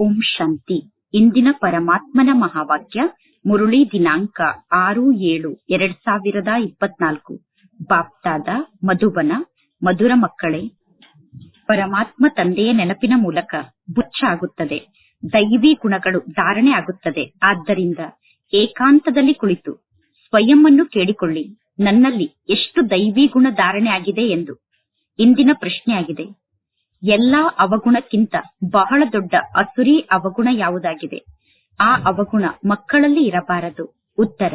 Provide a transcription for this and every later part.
ಓಂ ಶಾಂತಿ. ಇಂದಿನ ಪರಮಾತ್ಮನ ಮಹಾವಾಕ್ಯ, ಮುರುಳಿ ದಿನಾಂಕ ಆರು ಏಳು ಎರಡ್ ಸಾವಿರದ ಇಪ್ಪತ್ನಾಲ್ಕು. ಬಾಪ್ತಾದ, ಮಧುಬನ, ಮಧುರ ಮಕ್ಕಳೇ, ಪರಮಾತ್ಮ ತಂದೆಯ ನೆನಪಿನ ಮೂಲಕ ಬುಚ್ಚ ಆಗುತ್ತದೆ ದೈವಿ ಗುಣಗಳು ಧಾರಣೆ ಆಗುತ್ತದೆ. ಆದ್ದರಿಂದ ಏಕಾಂತದಲ್ಲಿ ಕುಳಿತು ಸ್ವಯಂವನ್ನು ಕೇಳಿಕೊಳ್ಳಿ. ನನ್ನಲ್ಲಿ ಎಷ್ಟು ದೈವಿ ಗುಣ ಧಾರಣೆ ಆಗಿದೆ ಎಂದು. ಇಂದಿನ ಪ್ರಶ್ನೆಯಾಗಿದೆ. ಎಲ್ಲಾ ಅವಗುಣಕ್ಕಿಂತ ಬಹಳ ದೊಡ್ಡ ಅಸುರಿ ಅವಗುಣ ಯಾವುದಾಗಿದೆ? ಆ ಅವಗುಣ ಮಕ್ಕಳಲ್ಲಿ ಇರಬಾರದು. ಉತ್ತರ,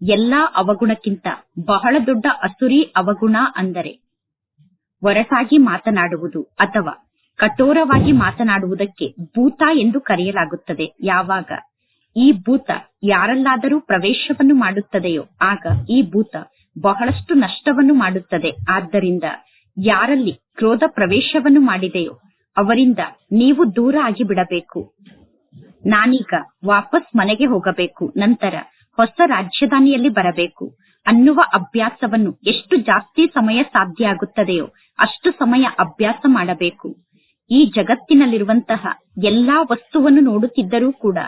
ಎಲ್ಲಾ ಅವಗುಣಕ್ಕಿಂತ ಬಹಳ ದೊಡ್ಡ ಅಸುರಿ ಅವಗುಣ ಅಂದರೆ ಒರಟಾಗಿ ಮಾತನಾಡುವುದು ಅಥವಾ ಕಠೋರವಾಗಿ ಮಾತನಾಡುವುದಕ್ಕೆ ಭೂತ ಎಂದು ಕರೆಯಲಾಗುತ್ತದೆ. ಯಾವಾಗ? ಈ ಭೂತ ಯಾರಲ್ಲಾದರೂ ಪ್ರವೇಶವನ್ನು ಮಾಡುತ್ತದೆಯೋ ಆಗ ಈ ಭೂತ ಬಹಳಷ್ಟು ನಷ್ಟವನ್ನು ಮಾಡುತ್ತದೆ. ಆದ್ದರಿಂದ ಯಾರಲ್ಲಿ ಕ್ರೋಧ ಪ್ರವೇಶವನ್ನು ಮಾಡಿದೆಯೋ ಅವರಿಂದ ನೀವು ದೂರ ಆಗಿ ಬಿಡಬೇಕು ನಾನೀಗ ವಾಪಸ್ ಮನೆಗೆ ಹೋಗಬೇಕು. ನಂತರ ಹೊಸ ರಾಜಧಾನಿಯಲ್ಲಿ ಬರಬೇಕು. ಅನ್ನುವ ಅಭ್ಯಾಸವನ್ನು ಎಷ್ಟು ಜಾಸ್ತಿ ಸಮಯ ಸಾಧ್ಯ ಆಗುತ್ತದೆಯೋ ಅಷ್ಟು ಸಮಯ ಅಭ್ಯಾಸ ಮಾಡಬೇಕು. ಈ ಜಗತ್ತಿನಲ್ಲಿರುವಂತಹ ಎಲ್ಲಾ ವಸ್ತುವನ್ನು ನೋಡುತ್ತಿದ್ದರೂ ಕೂಡ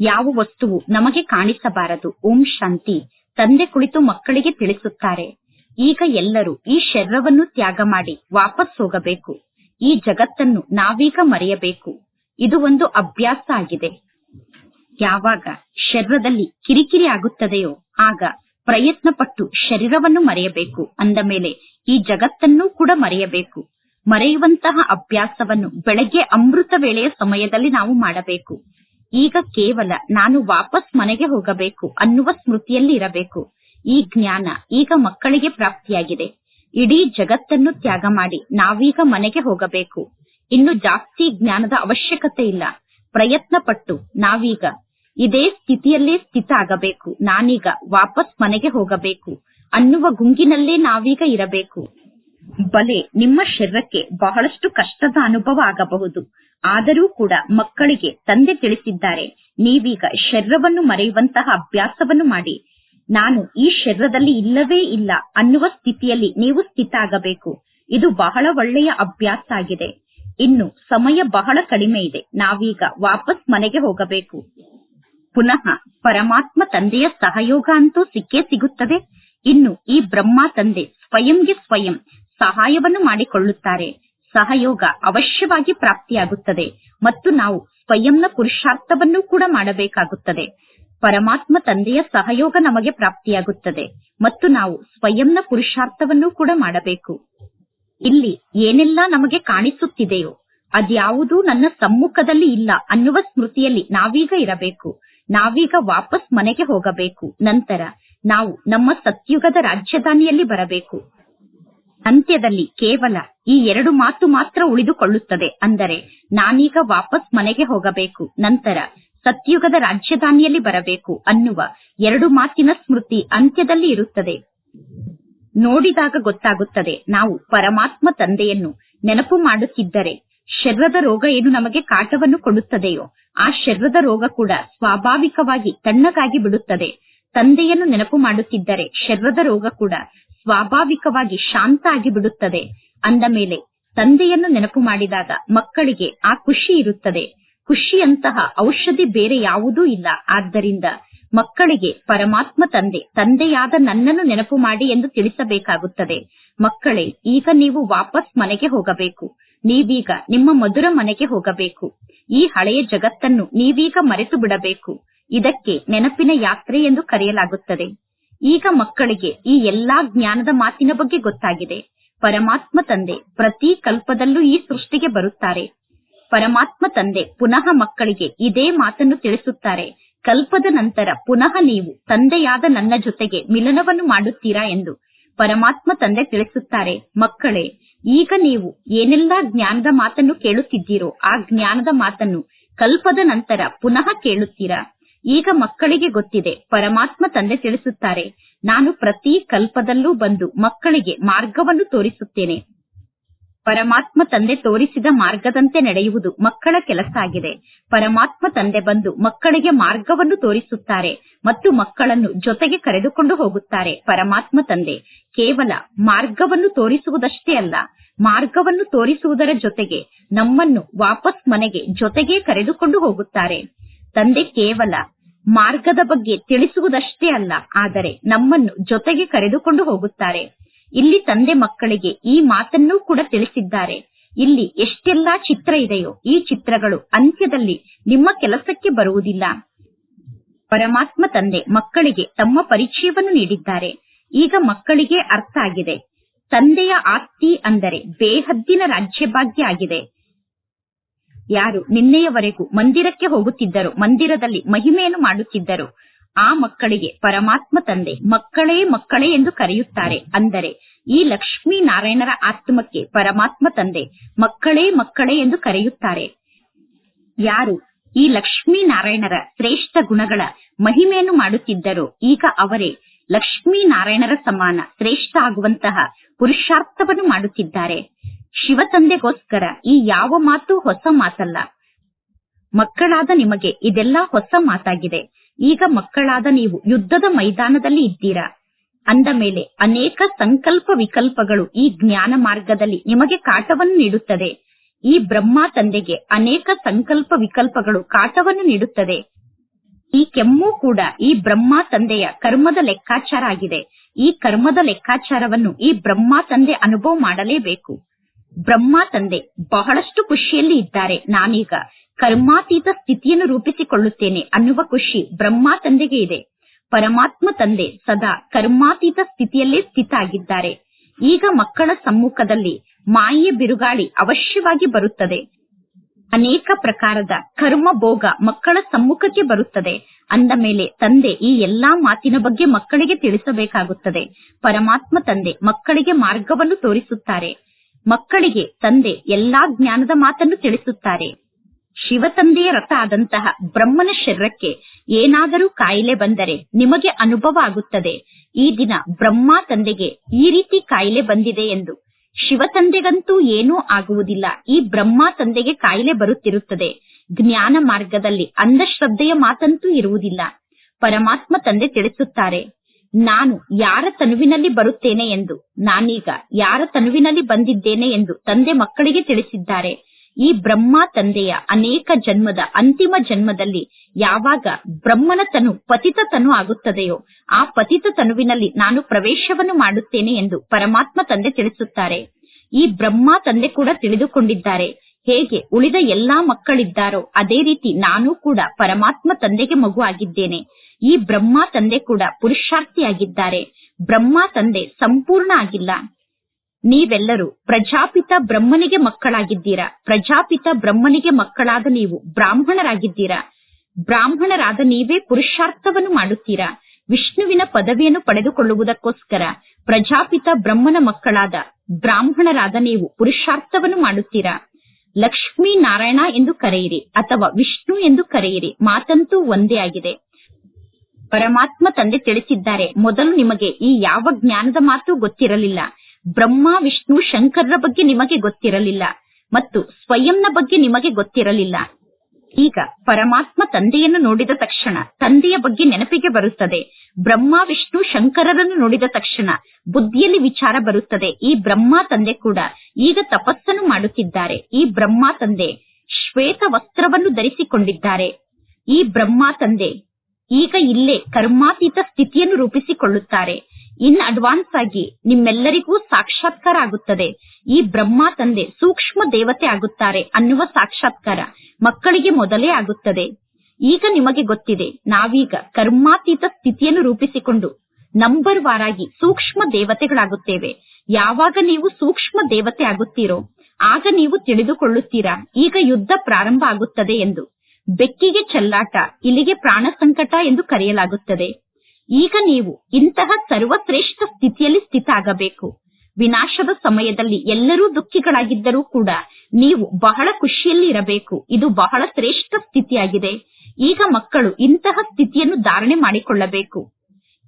ಯಾವ ವಸ್ತುವು ನಮಗೆ ಕಾಣಿಸಬಾರದು. ಓಂ ಶಾಂತಿ. ತಂದೆ ಕುಳಿತು ಮಕ್ಕಳಿಗೆ ತಿಳಿಸುತ್ತಾರೆ. ಈಗ ಎಲ್ಲರೂ ಈ ಶರೀರವನ್ನು ತ್ಯಾಗ ಮಾಡಿ ವಾಪಸ್ ಹೋಗಬೇಕು. ಈ ಜಗತ್ತನ್ನು ನಾವೀಗ ಮರೆಯಬೇಕು. ಇದು ಒಂದು ಅಭ್ಯಾಸ ಆಗಿದೆ. ಯಾವಾಗ ಶರೀರದಲ್ಲಿ ಕಿರಿಕಿರಿ ಆಗುತ್ತದೆಯೋ ಆಗ ಪ್ರಯತ್ನ ಪಟ್ಟು ಶರೀರವನ್ನು ಮರೆಯಬೇಕು ಅಂದ ಮೇಲೆ ಈ ಜಗತ್ತನ್ನು ಕೂಡ ಮರೆಯಬೇಕು. ಮರೆಯುವಂತಹ ಅಭ್ಯಾಸವನ್ನು ಬೆಳಗ್ಗೆ ಅಮೃತ ವೇಳೆಯ ಸಮಯದಲ್ಲಿ ನಾವು ಮಾಡಬೇಕು. ಈಗ ಕೇವಲ ನಾನು ವಾಪಸ್ ಮನೆಗೆ ಹೋಗಬೇಕು ಅನ್ನುವ ಸ್ಮೃತಿಯಲ್ಲಿ ಇರಬೇಕು ಈ ಜ್ಞಾನ ಈಗ ಮಕ್ಕಳಿಗೆ ಪ್ರಾಪ್ತಿಯಾಗಿದೆ. ಇಡೀ ಜಗತ್ತನ್ನು ತ್ಯಾಗ ಮಾಡಿ ನಾವೀಗ ಮನೆಗೆ ಹೋಗಬೇಕು. ಇನ್ನು ಜಾಸ್ತಿ ಜ್ಞಾನದ ಅವಶ್ಯಕತೆ ಇಲ್ಲ. ಪ್ರಯತ್ನ ಪಟ್ಟು ನಾವೀಗ ಇದೇ ಸ್ಥಿತಿಯಲ್ಲೇ ಸ್ಥಿತ ಆಗಬೇಕು. ನಾನೀಗ ವಾಪಸ್ ಮನೆಗೆ ಹೋಗಬೇಕು. ಅನ್ನುವ ಗುಂಗಿನಲ್ಲೇ ನಾವೀಗ ಇರಬೇಕು. ಬಲೆ ನಿಮ್ಮ ಶರೀರಕ್ಕೆ ಬಹಳಷ್ಟು ಕಷ್ಟದ ಅನುಭವ ಆಗಬಹುದು. ಆದರೂ ಕೂಡ ಮಕ್ಕಳಿಗೆ ತಂದೆ ತಿಳಿಸಿದ್ದಾರೆ, ನೀವೀಗ ಶರೀರವನ್ನು ಮರೆಯುವಂತಹ ಅಭ್ಯಾಸವನ್ನು ಮಾಡಿ. ನಾನು ಈ ಶರೀರದಲ್ಲಿ ಇಲ್ಲವೇ ಇಲ್ಲ ಅನ್ನುವ ಸ್ಥಿತಿಯಲ್ಲಿ ನೀವು ಸ್ಥಿತ ಆಗಬೇಕು ಇದು ಬಹಳ ಒಳ್ಳೆಯ ಅಭ್ಯಾಸ ಆಗಿದೆ. ಇನ್ನು ಸಮಯ ಬಹಳ ಕಡಿಮೆ ಇದೆ. ನಾವೀಗ ವಾಪಸ್ ಮನೆಗೆ ಹೋಗಬೇಕು. ಪುನಃ ಪರಮಾತ್ಮ ತಂದೆಯ ಸಹಯೋಗ ಅಂತೂ ಸಿಕ್ಕೇ ಸಿಗುತ್ತದೆ. ಇನ್ನು ಈ ಬ್ರಹ್ಮ ತಂದೆ ಸ್ವಯಂಗೆ ಸ್ವಯಂ ಸಹಾಯವನ್ನು ಮಾಡಿಕೊಳ್ಳುತ್ತಾರೆ. ಸಹಯೋಗ ಅವಶ್ಯವಾಗಿ ಪ್ರಾಪ್ತಿಯಾಗುತ್ತದೆ ಮತ್ತು ನಾವು ಸ್ವಯಂನ ಪುರುಷಾರ್ಥವನ್ನು ಕೂಡ ಮಾಡಬೇಕಾಗುತ್ತದೆ. ಪರಮಾತ್ಮ ತಂದೆಯ ಸಹಯೋಗ ನಮಗೆ ಪ್ರಾಪ್ತಿಯಾಗುತ್ತದೆ ಮತ್ತು ನಾವು ಸ್ವಯಂನ ಪುರುಷಾರ್ಥವನ್ನು ಕೂಡ ಮಾಡಬೇಕು. ಇಲ್ಲಿ ಏನೆಲ್ಲ ನಮಗೆ ಕಾಣಿಸುತ್ತಿದೆಯೋ, ಅದ್ಯಾವುದೂ ನನ್ನ ಸಮ್ಮುಖದಲ್ಲಿ ಇಲ್ಲ ಅನ್ನುವ ಸ್ಮೃತಿಯಲ್ಲಿ ನಾವೀಗ ಇರಬೇಕು. ನಾವೀಗ ವಾಪಸ್ ಮನೆಗೆ ಹೋಗಬೇಕು. ನಂತರ ನಾವು ನಮ್ಮ ಸತ್ಯುಗದ ರಾಜಧಾನಿಯಲ್ಲಿ ಬರಬೇಕು. ಅಂತ್ಯದಲ್ಲಿ ಕೇವಲ ಈ ಎರಡು ಮಾತು ಮಾತ್ರ ಉಳಿದುಕೊಳ್ಳುತ್ತದೆ. ಅಂದರೆ ನಾನೀಗ ವಾಪಸ್ ಮನೆಗೆ ಹೋಗಬೇಕು. ನಂತರ ಸತ್ಯುಗದ ರಾಜಧಾನಿಯಲ್ಲಿ ಬರಬೇಕು ಅನ್ನುವ ಎರಡು ಮಾತಿನ ಸ್ಮೃತಿ ಅಂತ್ಯದಲ್ಲಿ ಇರುತ್ತದೆ. ನೋಡಿದಾಗ ಗೊತ್ತಾಗುತ್ತದೆ, ನಾವು ಪರಮಾತ್ಮ ತಂದೆಯನ್ನು ನೆನಪು ಮಾಡುತ್ತಿದ್ದರೆ ಶರೀರದ ರೋಗ ಏನು ನಮಗೆ ಕಾಟವನ್ನು ಕೊಡುತ್ತದೆಯೋ, ಆ ಶರೀರದ ರೋಗ ಕೂಡ ಸ್ವಾಭಾವಿಕವಾಗಿ ತಣ್ಣಗಾಗಿ ಬಿಡುತ್ತದೆ. ತಂದೆಯನ್ನು ನೆನಪು ಮಾಡುತ್ತಿದ್ದರೆ ಶರೀರದ ರೋಗ ಕೂಡ ಸ್ವಾಭಾವಿಕವಾಗಿ ಶಾಂತ ಆಗಿ ಬಿಡುತ್ತದೆ. ಅಂದ ಮೇಲೆ ತಂದೆಯನ್ನು ನೆನಪು ಮಾಡಿದಾಗ ಮಕ್ಕಳಿಗೆ ಆ ಖುಷಿ ಇರುತ್ತದೆ. ಖುಷಿಯಂತಹ ಔಷಧಿ ಬೇರೆ ಯಾವುದೂ ಇಲ್ಲ. ಆದ್ದರಿಂದ ಮಕ್ಕಳಿಗೆ ಪರಮಾತ್ಮ ತಂದೆ, ತಂದೆಯಾದ ನನ್ನನ್ನು ನೆನಪು ಮಾಡಿ ಎಂದು ತಿಳಿಸಬೇಕಾಗುತ್ತದೆ. ಮಕ್ಕಳೇ, ಈಗ ನೀವು ವಾಪಸ್ ಮನೆಗೆ ಹೋಗಬೇಕು. ನೀವೀಗ ನಿಮ್ಮ ಮಧುರ ಮನೆಗೆ ಹೋಗಬೇಕು. ಈ ಹಳೆಯ ಜಗತ್ತನ್ನು ನೀವೀಗ ಮರೆತು ಬಿಡಬೇಕು. ಇದಕ್ಕೆ ನೆನಪಿನ ಯಾತ್ರೆ ಎಂದು ಕರೆಯಲಾಗುತ್ತದೆ. ಈಗ ಮಕ್ಕಳಿಗೆ ಈ ಎಲ್ಲಾ ಜ್ಞಾನದ ಮಾತಿನ ಬಗ್ಗೆ ಗೊತ್ತಾಗಿದೆ. ಪರಮಾತ್ಮ ತಂದೆ ಪ್ರತಿ ಕಲ್ಪದಲ್ಲೂ ಈ ಸೃಷ್ಟಿಗೆ ಬರುತ್ತಾರೆ. ಪರಮಾತ್ಮ ತಂದೆ ಪುನಃ ಮಕ್ಕಳಿಗೆ ಇದೇ ಮಾತನ್ನು ತಿಳಿಸುತ್ತಾರೆ. ಕಲ್ಪದ ನಂತರ ಪುನಃ ನೀವು ತಂದೆಯಾದ ನನ್ನ ಜೊತೆಗೆ ಮಿಲನವನ್ನು ಮಾಡುತ್ತೀರಾ ಎಂದು ಪರಮಾತ್ಮ ತಂದೆ ತಿಳಿಸುತ್ತಾರೆ. ಮಕ್ಕಳೇ, ಈಗ ನೀವು ಏನೆಲ್ಲಾ ಜ್ಞಾನದ ಮಾತನ್ನು ಕೇಳುತ್ತಿದ್ದೀರೋ ಆ ಜ್ಞಾನದ ಮಾತನ್ನು ಕಲ್ಪದ ನಂತರ ಪುನಃ ಕೇಳುತ್ತೀರಾ? ಈಗ ಮಕ್ಕಳಿಗೆ ಗೊತ್ತಿದೆ, ಪರಮಾತ್ಮ ತಂದೆ ತಿಳಿಸುತ್ತಾರೆ, ನಾನು ಪ್ರತಿ ಕಲ್ಪದಲ್ಲೂ ಬಂದು ಮಕ್ಕಳಿಗೆ ಮಾರ್ಗವನ್ನು ತೋರಿಸುತ್ತೇನೆ. ಪರಮಾತ್ಮ ತಂದೆ ತೋರಿಸಿದ ಮಾರ್ಗದಂತೆ ನಡೆಯುವುದು ಮಕ್ಕಳ ಕೆಲಸ ಆಗಿದೆ. ಪರಮಾತ್ಮ ತಂದೆ ಬಂದು ಮಕ್ಕಳಿಗೆ ಮಾರ್ಗವನ್ನು ತೋರಿಸುತ್ತಾರೆ ಮತ್ತು ಮಕ್ಕಳನ್ನು ಜೊತೆಗೆ ಕರೆದುಕೊಂಡು ಹೋಗುತ್ತಾರೆ. ಪರಮಾತ್ಮ ತಂದೆ, ಕೇವಲ ಮಾರ್ಗವನ್ನು ತೋರಿಸುವುದಷ್ಟೇ ಅಲ್ಲ, ಮಾರ್ಗವನ್ನು ತೋರಿಸುವುದರ ಜೊತೆಗೆ ನಮ್ಮನ್ನು ವಾಪಸ್ ಮನೆಗೆ ಜೊತೆಗೆ ಕರೆದುಕೊಂಡು ಹೋಗುತ್ತಾರೆ. ತಂದೆ, ಕೇವಲ ಮಾರ್ಗದ ಬಗ್ಗೆ ತಿಳಿಸುವುದಷ್ಟೇ ಅಲ್ಲ, ಆದರೆ ನಮ್ಮನ್ನು ಜೊತೆಗೆ ಕರೆದುಕೊಂಡು ಹೋಗುತ್ತಾರೆ. ಇಲ್ಲಿ ತಂದೆ ಮಕ್ಕಳಿಗೆ ಈ ಮಾತನ್ನೂ ಕೂಡ ತಿಳಿಸಿದ್ದಾರೆ. ಇಲ್ಲಿ ಎಷ್ಟೆಲ್ಲಾ ಚಿತ್ರ ಇದೆಯೋ ಈ ಚಿತ್ರಗಳು ಅಂತ್ಯದಲ್ಲಿ ನಿಮ್ಮ ಕೆಲಸಕ್ಕೆ ಬರುವುದಿಲ್ಲ. ಪರಮಾತ್ಮ ತಂದೆ ಮಕ್ಕಳಿಗೆ ತಮ್ಮ ಪರಿಚಯವನ್ನು ನೀಡಿದ್ದಾರೆ. ಈಗ ಮಕ್ಕಳಿಗೆ ಅರ್ಥ ಆಗಿದೆ. ತಂದೆಯ ಆಸ್ತಿ ಅಂದರೆ ಬೇಹದ್ದಿನ ರಾಜ್ಯಭಾಗ್ಯ ಆಗಿದೆ. ಯಾರು ನಿನ್ನೆಯವರೆಗೂ ಮಂದಿರಕ್ಕೆ ಹೋಗುತ್ತಿದ್ದರು ಮಂದಿರದಲ್ಲಿ ಮಹಿಮೆಯನ್ನು ಮಾಡುತ್ತಿದ್ದರು. ಆ ಮಕ್ಕಳಿಗೆ ಪರಮಾತ್ಮ ತಂದೆ, ಮಕ್ಕಳೇ ಮಕ್ಕಳೇ ಎಂದು ಕರೆಯುತ್ತಾರೆ. ಅಂದರೆ ಈ ಲಕ್ಷ್ಮೀ ನಾರಾಯಣರ ಆತ್ಮಕ್ಕೆ ಪರಮಾತ್ಮ ತಂದೆ, ಮಕ್ಕಳೇ ಮಕ್ಕಳೇ ಎಂದು ಕರೆಯುತ್ತಾರೆ. ಯಾರು ಈ ಲಕ್ಷ್ಮೀ ನಾರಾಯಣರ ಶ್ರೇಷ್ಠ ಗುಣಗಳ ಮಹಿಮೆಯನ್ನು ಮಾಡುತ್ತಿದ್ದರೋ, ಈಗ ಅವರೇ ಲಕ್ಷ್ಮೀ ನಾರಾಯಣರ ಸಮಾನ ಶ್ರೇಷ್ಠ ಆಗುವಂತಹ ಪುರುಷಾರ್ಥವನ್ನು ಮಾಡುತ್ತಿದ್ದಾರೆ. ಶಿವ ತಂದೆಗೋಸ್ಕರ ಈ ಯಾವ ಮಾತು ಹೊಸ ಮಾತಲ್ಲ. ಮಕ್ಕಳಾದ ನಿಮಗೆ ಇದೆಲ್ಲ ಹೊಸ ಮಾತಾಗಿದೆ. ಈಗ ಮಕ್ಕಳಾದ ನೀವು ಯುದ್ಧದ ಮೈದಾನದಲ್ಲಿ ಇದ್ದೀರಾ? ಅಂದ ಮೇಲೆ ಅನೇಕ ಸಂಕಲ್ಪ ವಿಕಲ್ಪಗಳು ಈ ಜ್ಞಾನ ಮಾರ್ಗದಲ್ಲಿ ನಿಮಗೆ ಕಾಟವನ್ನು ನೀಡುತ್ತದೆ. ಈ ಬ್ರಹ್ಮ ತಂದೆಗೆ ಅನೇಕ ಸಂಕಲ್ಪ ವಿಕಲ್ಪಗಳು ಕಾಟವನ್ನು ನೀಡುತ್ತದೆ. ಈ ಕೆಮ್ಮು ಕೂಡ ಈ ಬ್ರಹ್ಮ ತಂದೆಯ ಕರ್ಮದ ಲೆಕ್ಕಾಚಾರ ಆಗಿದೆ. ಈ ಕರ್ಮದ ಲೆಕ್ಕಾಚಾರವನ್ನು ಈ ಬ್ರಹ್ಮ ತಂದೆ ಅನುಭವ ಮಾಡಲೇಬೇಕು. ಬ್ರಹ್ಮ ತಂದೆ ಬಹಳಷ್ಟು ಖುಷಿಯಲ್ಲಿ ಇದ್ದಾರೆ ನಾನೀಗ. ಕರ್ಮಾತೀತ ಸ್ಥಿತಿಯನ್ನು ರೂಪಿಸಿಕೊಳ್ಳುತ್ತೇನೆ ಅನ್ನುವ ಖುಷಿ ಬ್ರಹ್ಮ ತಂದೆಗೆ ಇದೆ. ಪರಮಾತ್ಮ ತಂದೆ ಸದಾ ಕರ್ಮಾತೀತ ಸ್ಥಿತಿಯಲ್ಲೇ ಸ್ಥಿತ ಆಗಿದ್ದಾರೆ ಈಗ ಮಕ್ಕಳ ಸಮ್ಮುಖದಲ್ಲಿ ಮಾಯೆಯ ಬಿರುಗಾಳಿ ಅವಶ್ಯವಾಗಿ ಬರುತ್ತದೆ. ಅನೇಕ ಪ್ರಕಾರದ ಕರ್ಮ ಭೋಗ ಮಕ್ಕಳ ಸಮ್ಮುಖಕ್ಕೆ ಬರುತ್ತದೆ. ಅಂದ ಮೇಲೆ ತಂದೆ ಈ ಎಲ್ಲಾ ಮಾತಿನ ಬಗ್ಗೆ ಮಕ್ಕಳಿಗೆ ತಿಳಿಸಬೇಕಾಗುತ್ತದೆ. ಪರಮಾತ್ಮ ತಂದೆ ಮಕ್ಕಳಿಗೆ ಮಾರ್ಗವನ್ನು ತೋರಿಸುತ್ತಾರೆ. ಮಕ್ಕಳಿಗೆ ತಂದೆ ಎಲ್ಲಾ ಜ್ಞಾನದ ಮಾತನ್ನು ತಿಳಿಸುತ್ತಾರೆ. ಶಿವ ತಂದೆಯ ರಥ ಆದಂತಹ ಬ್ರಹ್ಮನ ಶರೀರಕ್ಕೆ ಏನಾದರೂ ಕಾಯಿಲೆ ಬಂದರೆ ನಿಮಗೆ ಅನುಭವ ಆಗುತ್ತದೆ. ಈ ದಿನ ಬ್ರಹ್ಮ ತಂದೆಗೆ ಈ ರೀತಿ ಕಾಯಿಲೆ ಬಂದಿದೆ ಎಂದು. ಶಿವ ತಂದೆಗಂತೂ ಏನೂ ಆಗುವುದಿಲ್ಲ. ಈ ಬ್ರಹ್ಮ ತಂದೆಗೆ ಕಾಯಿಲೆ ಬರುತ್ತಿರುತ್ತದೆ. ಜ್ಞಾನ ಮಾರ್ಗದಲ್ಲಿ ಅಂಧಶ್ರದ್ಧೆಯ ಮಾತಂತೂ ಇರುವುದಿಲ್ಲ. ಪರಮಾತ್ಮ ತಂದೆ ತಿಳಿಸುತ್ತಾರೆ, ನಾನು ಯಾರ ತನುವಿನಲ್ಲಿ ಬರುತ್ತೇನೆ ಎಂದು. ನಾನೀಗ ಯಾರ ತನುವಿನಲ್ಲಿ ಬಂದಿದ್ದೇನೆ ಎಂದು ತಂದೆ ಮಕ್ಕಳಿಗೆ ತಿಳಿಸಿದ್ದಾರೆ. ಈ ಬ್ರಹ್ಮ ತಂದೆಯ ಅನೇಕ ಜನ್ಮದ ಅಂತಿಮ ಜನ್ಮದಲ್ಲಿ ಯಾವಾಗ ಬ್ರಹ್ಮನ ತನು ಪತಿತ ತನು ಆಗುತ್ತದೆಯೋ ಆ ಪತಿತ ತನುವಿನಲ್ಲಿ ನಾನು ಪ್ರವೇಶವನ್ನು ಮಾಡುತ್ತೇನೆ ಎಂದು ಪರಮಾತ್ಮ ತಂದೆ ತಿಳಿಸುತ್ತಾರೆ. ಈ ಬ್ರಹ್ಮ ತಂದೆ ಕೂಡ ತಿಳಿದುಕೊಂಡಿದ್ದಾರೆ. ಹೇಗೆ ಉಳಿದ ಎಲ್ಲಾ ಮಕ್ಕಳಿದ್ದಾರೋ ಅದೇ ರೀತಿ ನಾನು ಕೂಡ ಪರಮಾತ್ಮ ತಂದೆಗೆ ಮಗು ಆಗಿದ್ದೇನೆ. ಈ ಬ್ರಹ್ಮ ತಂದೆ ಕೂಡ ಪುರುಷಾರ್ಥಿಯಾಗಿದ್ದಾರೆ. ಬ್ರಹ್ಮ ತಂದೆ ಸಂಪೂರ್ಣ ಆಗಿಲ್ಲ. ನೀವೆಲ್ಲರೂ ಪ್ರಜಾಪಿತ ಬ್ರಹ್ಮನಿಗೆ ಮಕ್ಕಳಾಗಿದ್ದೀರಾ? ಪ್ರಜಾಪಿತ ಬ್ರಹ್ಮನಿಗೆ ಮಕ್ಕಳಾದ ನೀವು ಬ್ರಾಹ್ಮಣರಾಗಿದ್ದೀರಾ? ಬ್ರಾಹ್ಮಣರಾದ ನೀವೇ ಪುರುಷಾರ್ಥವನ್ನು ಮಾಡುತ್ತೀರಾ? ವಿಷ್ಣುವಿನ ಪದವಿಯನ್ನು ಪಡೆದುಕೊಳ್ಳುವುದಕ್ಕೋಸ್ಕರ ಪ್ರಜಾಪಿತ ಬ್ರಹ್ಮನ ಮಕ್ಕಳಾದ ಬ್ರಾಹ್ಮಣರಾದ ನೀವು ಪುರುಷಾರ್ಥವನ್ನು ಮಾಡುತ್ತೀರಾ? ಲಕ್ಷ್ಮೀ ನಾರಾಯಣ ಎಂದು ಕರೆಯಿರಿ ಅಥವಾ ವಿಷ್ಣು ಎಂದು ಕರೆಯಿರಿ, ಮಾತಂತೂ ಒಂದೇ ಆಗಿದೆ. ಪರಮಾತ್ಮ ತಂದೆ ತಿಳಿಸಿದ್ದಾರೆ, ಮೊದಲು ನಿಮಗೆ ಈ ಯಾವ ಜ್ಞಾನದ ಮಾತು ಗೊತ್ತಿರಲಿಲ್ಲ. ಬ್ರಹ್ಮ, ವಿಷ್ಣು, ಶಂಕರರ ಬಗ್ಗೆ ನಿಮಗೆ ಗೊತ್ತಿರಲಿಲ್ಲ ಮತ್ತು ಸ್ವಯಂನ ಬಗ್ಗೆ ನಿಮಗೆ ಗೊತ್ತಿರಲಿಲ್ಲ. ಈಗ ಪರಮಾತ್ಮ ತಂದೆಯನ್ನು ನೋಡಿದ ತಕ್ಷಣ, ತಂದೆಯ ಬಗ್ಗೆ ನೆನಪಿಗೆ ಬರುತ್ತದೆ. ಬ್ರಹ್ಮ, ವಿಷ್ಣು, ಶಂಕರರನ್ನು ನೋಡಿದ ತಕ್ಷಣ ಬುದ್ಧಿಯಲ್ಲಿ ವಿಚಾರ ಬರುತ್ತದೆ. ಈ ಬ್ರಹ್ಮ ತಂದೆ ಕೂಡ ಈಗ ತಪಸ್ಸನ್ನು ಮಾಡುತ್ತಿದ್ದಾರೆ. ಈ ಬ್ರಹ್ಮ ತಂದೆ ಶ್ವೇತ ವಸ್ತ್ರವನ್ನು ಧರಿಸಿಕೊಂಡಿದ್ದಾರೆ. ಈ ಬ್ರಹ್ಮ ತಂದೆ ಈಗ ಇಲ್ಲೇ ಕರ್ಮಾತೀತ ಸ್ಥಿತಿಯನ್ನು ರೂಪಿಸಿಕೊಳ್ಳುತ್ತಾರೆ. ಇನ್ ಅಡ್ವಾನ್ಸ್ ಆಗಿ ನಿಮ್ಮೆಲ್ಲರಿಗೂ ಸಾಕ್ಷಾತ್ಕಾರ ಆಗುತ್ತದೆ ಈ ಬ್ರಹ್ಮ ತಂದೆ ಸೂಕ್ಷ್ಮ ದೇವತೆ ಆಗುತ್ತಾರೆ ಅನ್ನುವ ಸಾಕ್ಷಾತ್ಕಾರ ಮಕ್ಕಳಿಗೆ ಮೊದಲೇ ಆಗುತ್ತದೆ. ಈಗ ನಿಮಗೆ ಗೊತ್ತಿದೆ, ನಾವೀಗ ಕರ್ಮಾತೀತ ಸ್ಥಿತಿಯನ್ನು ರೂಪಿಸಿಕೊಂಡು ನಂಬರ್ ವಾರಾಗಿ ಸೂಕ್ಷ್ಮ ದೇವತೆಗಳಾಗುತ್ತೇವೆ. ಯಾವಾಗ ನೀವು ಸೂಕ್ಷ್ಮ ದೇವತೆ ಆಗುತ್ತೀರೋ, ಆಗ ನೀವು ತಿಳಿದುಕೊಳ್ಳುತ್ತೀರಾ. ಈಗ ಯುದ್ಧ ಪ್ರಾರಂಭ ಆಗುತ್ತದೆ ಎಂದು. ಬೆಕ್ಕಿಗೆ ಚೆಲ್ಲಾಟ, ಇಲ್ಲಿಗೆ ಪ್ರಾಣ ಸಂಕಟ ಎಂದು ಕರೆಯಲಾಗುತ್ತದೆ. ಈಗ ನೀವು ಇಂತಹ ಸರ್ವಶ್ರೇಷ್ಠ ಸ್ಥಿತಿಯಲ್ಲಿ ಸ್ಥಿತಾಗಬೇಕು ವಿನಾಶದ ಸಮಯದಲ್ಲಿ ಎಲ್ಲರೂ ದುಃಖಿಗಳಾಗಿದ್ದರೂ ಕೂಡ ನೀವು ಬಹಳ ಖುಷಿಯಲ್ಲಿ ಇರಬೇಕು ಇದು ಬಹಳ ಶ್ರೇಷ್ಠ ಸ್ಥಿತಿಯಾಗಿದೆ. ಈಗ ಮಕ್ಕಳು ಇಂತಹ ಸ್ಥಿತಿಯನ್ನು ಧಾರಣೆ ಮಾಡಿಕೊಳ್ಳಬೇಕು.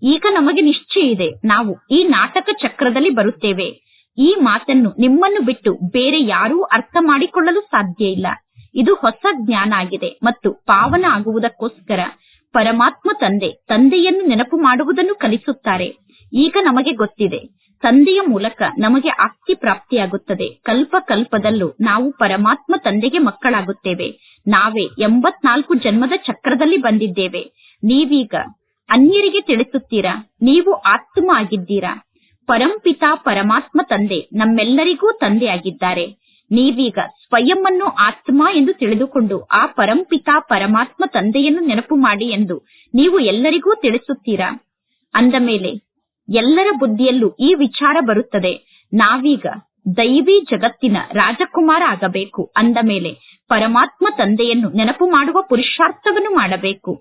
ಈಗ ನಮಗೆ ನಿಶ್ಚಯ ಇದೆ, ನಾವು ಈ ನಾಟಕ ಚಕ್ರದಲ್ಲಿ ಬರುತ್ತೇವೆ. ಈ ಮಾತನ್ನು ನಿಮ್ಮನ್ನು ಬಿಟ್ಟು ಬೇರೆ ಯಾರೂ ಅರ್ಥ ಮಾಡಿಕೊಳ್ಳಲು ಸಾಧ್ಯ ಇಲ್ಲ. ಇದು ಹೊಸ ಜ್ಞಾನ ಆಗಿದೆ ಮತ್ತು ಪಾವನ ಆಗುವುದಕ್ಕೋಸ್ಕರ ಪರಮಾತ್ಮ ತಂದೆ, ತಂದೆಯನ್ನು ನೆನಪು ಮಾಡುವುದನ್ನು ಕಲಿಸುತ್ತಾರೆ. ಈಗ ನಮಗೆ ಗೊತ್ತಿದೆ, ತಂದೆಯ ಮೂಲಕ ನಮಗೆ ಆಸ್ತಿ ಪ್ರಾಪ್ತಿಯಾಗುತ್ತದೆ. ಕಲ್ಪ ಕಲ್ಪದಲ್ಲೂ ನಾವು ಪರಮಾತ್ಮ ತಂದೆಗೆ ಮಕ್ಕಳಾಗುತ್ತೇವೆ. ನಾವೇ ಎಂಬತ್ನಾಲ್ಕು ಜನ್ಮದ ಚಕ್ರದಲ್ಲಿ ಬಂದಿದ್ದೇವೆ. ನೀವೀಗ ಅನ್ಯರಿಗೆ ತಿಳಿಸುತ್ತೀರಾ? ನೀವು ಆತ್ಮ ಆಗಿದ್ದೀರಾ? ಪರಂಪಿತ ಪರಮಾತ್ಮ ತಂದೆ, ನಮ್ಮೆಲ್ಲರಿಗೂ ತಂದೆ ಆಗಿದ್ದಾರೆ ನೀವೀಗ ಸ್ವಯಂ ಆತ್ಮ ಎಂದು ತಿಳಿದುಕೊಂಡು ಆ ಪರಂಪಿತಾ ಪರಮಾತ್ಮ ತಂದೆಯನ್ನು ನೆನಪು ಮಾಡಿ ಎಂದು ನೀವು ಎಲ್ಲರಿಗೂ ತಿಳಿಸುತ್ತೀರಾ? ಅಂದ ಮೇಲೆ, ಎಲ್ಲರ ಬುದ್ಧಿಯಲ್ಲೂ ಈ ವಿಚಾರ ಬರುತ್ತದೆ, ನಾವೀಗ ದೈವಿ ಜಗತ್ತಿನ ರಾಜಕುಮಾರ ಆಗಬೇಕು ಅಂದ ಮೇಲೆ ಪರಮಾತ್ಮ ತಂದೆಯನ್ನು ನೆನಪು ಮಾಡುವ ಪುರುಷಾರ್ಥವನ್ನು ಮಾಡಬೇಕು.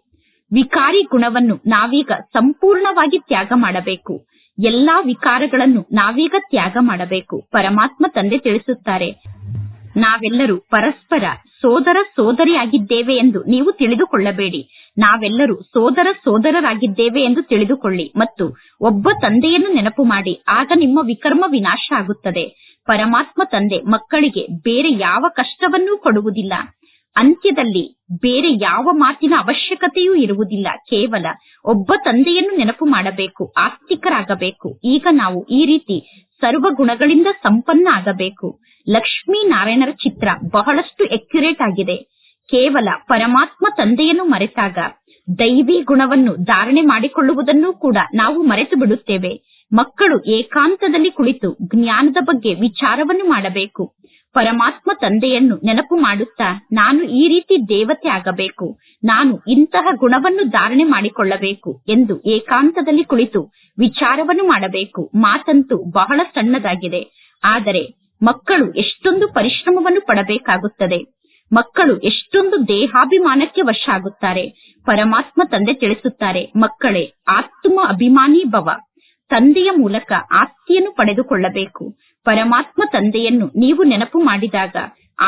ವಿಕಾರಿ ಗುಣವನ್ನು ನಾವೀಗ ಸಂಪೂರ್ಣವಾಗಿ ತ್ಯಾಗ ಮಾಡಬೇಕು. ಎಲ್ಲಾ ವಿಕಾರಗಳನ್ನು ನಾವೀಗ ತ್ಯಾಗ ಮಾಡಬೇಕು. ಪರಮಾತ್ಮ ತಂದೆ ತಿಳಿಸುತ್ತಾರೆ. ನಾವೆಲ್ಲರೂ ಪರಸ್ಪರ ಸೋದರ ಸೋದರಿಯಾಗಿದ್ದೇವೆ ಎಂದು ನೀವು ತಿಳಿದುಕೊಳ್ಳಬೇಡಿ. ನಾವೆಲ್ಲರೂ ಸೋದರ ಸೋದರರಾಗಿದ್ದೇವೆ ಎಂದು ತಿಳಿದುಕೊಳ್ಳಿ ಮತ್ತು ಒಬ್ಬ ತಂದೆಯನ್ನು ನೆನಪು ಮಾಡಿ, ಆಗ ನಿಮ್ಮ ವಿಕರ್ಮ ವಿನಾಶ ಆಗುತ್ತದೆ. ಪರಮಾತ್ಮ ತಂದೆ ಮಕ್ಕಳಿಗೆ ಬೇರೆ ಯಾವ ಕಷ್ಟವನ್ನೂ ಕೊಡುವುದಿಲ್ಲ. ಅಂತ್ಯದಲ್ಲಿ ಬೇರೆ ಯಾವ ಮಾತಿನ ಅವಶ್ಯಕತೆಯೂ ಇರುವುದಿಲ್ಲ. ಕೇವಲ ಒಬ್ಬ ತಂದೆಯನ್ನು ನೆನಪು ಮಾಡಬೇಕು, ಆಸ್ತಿಕರಾಗಬೇಕು. ಈಗ ನಾವು ಈ ರೀತಿ ಸರ್ವ ಗುಣಗಳಿಂದ ಸಂಪನ್ನ ಆಗಬೇಕು. ಲಕ್ಷ್ಮೀ ನಾರಾಯಣರ ಚಿತ್ರ ಬಹಳಷ್ಟು ಎಕ್ಯುರೇಟ್ ಆಗಿದೆ. ಕೇವಲ ಪರಮಾತ್ಮ ತಂದೆಯನ್ನು ಮರೆತಾಗ ದೈವಿ ಗುಣವನ್ನು ಧಾರಣೆ ಮಾಡಿಕೊಳ್ಳುವುದನ್ನು ಕೂಡ ನಾವು ಮರೆತು ಬಿಡುತ್ತೇವೆ. ಮಕ್ಕಳು ಏಕಾಂತದಲ್ಲಿ ಕುಳಿತು ಜ್ಞಾನದ ಬಗ್ಗೆ ವಿಚಾರವನ್ನು ಮಾಡಬೇಕು. ಪರಮಾತ್ಮ ತಂದೆಯನ್ನು ನೆನಪು ಮಾಡುತ್ತಾ ನಾನು ಈ ರೀತಿ ದೇವತೆ ಆಗಬೇಕು, ನಾನು ಇಂತಹ ಗುಣವನ್ನು ಧಾರಣೆ ಮಾಡಿಕೊಳ್ಳಬೇಕು ಎಂದು ಏಕಾಂತದಲ್ಲಿ ಕುಳಿತು ವಿಚಾರವನ್ನು ಮಾಡಬೇಕು. ಮಾತಂತೂ ಬಹಳ ಸಣ್ಣದಾಗಿದೆ. ಆದರೆ ಮಕ್ಕಳು ಎಷ್ಟೊಂದು ಪರಿಶ್ರಮವನ್ನು ಪಡಬೇಕಾಗುತ್ತದೆ. ಮಕ್ಕಳು ಎಷ್ಟೊಂದು ದೇಹಾಭಿಮಾನಕ್ಕೆ ವಶ ಆಗುತ್ತಾರೆ ಪರಮಾತ್ಮ ತಂದೆ ತಿಳಿಸುತ್ತಾರೆ, ಮಕ್ಕಳೇ ಆತ್ಮ ಅಭಿಮಾನಿ ಭವ. ತಂದೆಯ ಮೂಲಕ ಆಸ್ತಿಯನ್ನು ಪಡೆದುಕೊಳ್ಳಬೇಕು. ಪರಮಾತ್ಮ ತಂದೆಯನ್ನು ನೀವು ನೆನಪು ಮಾಡಿದಾಗ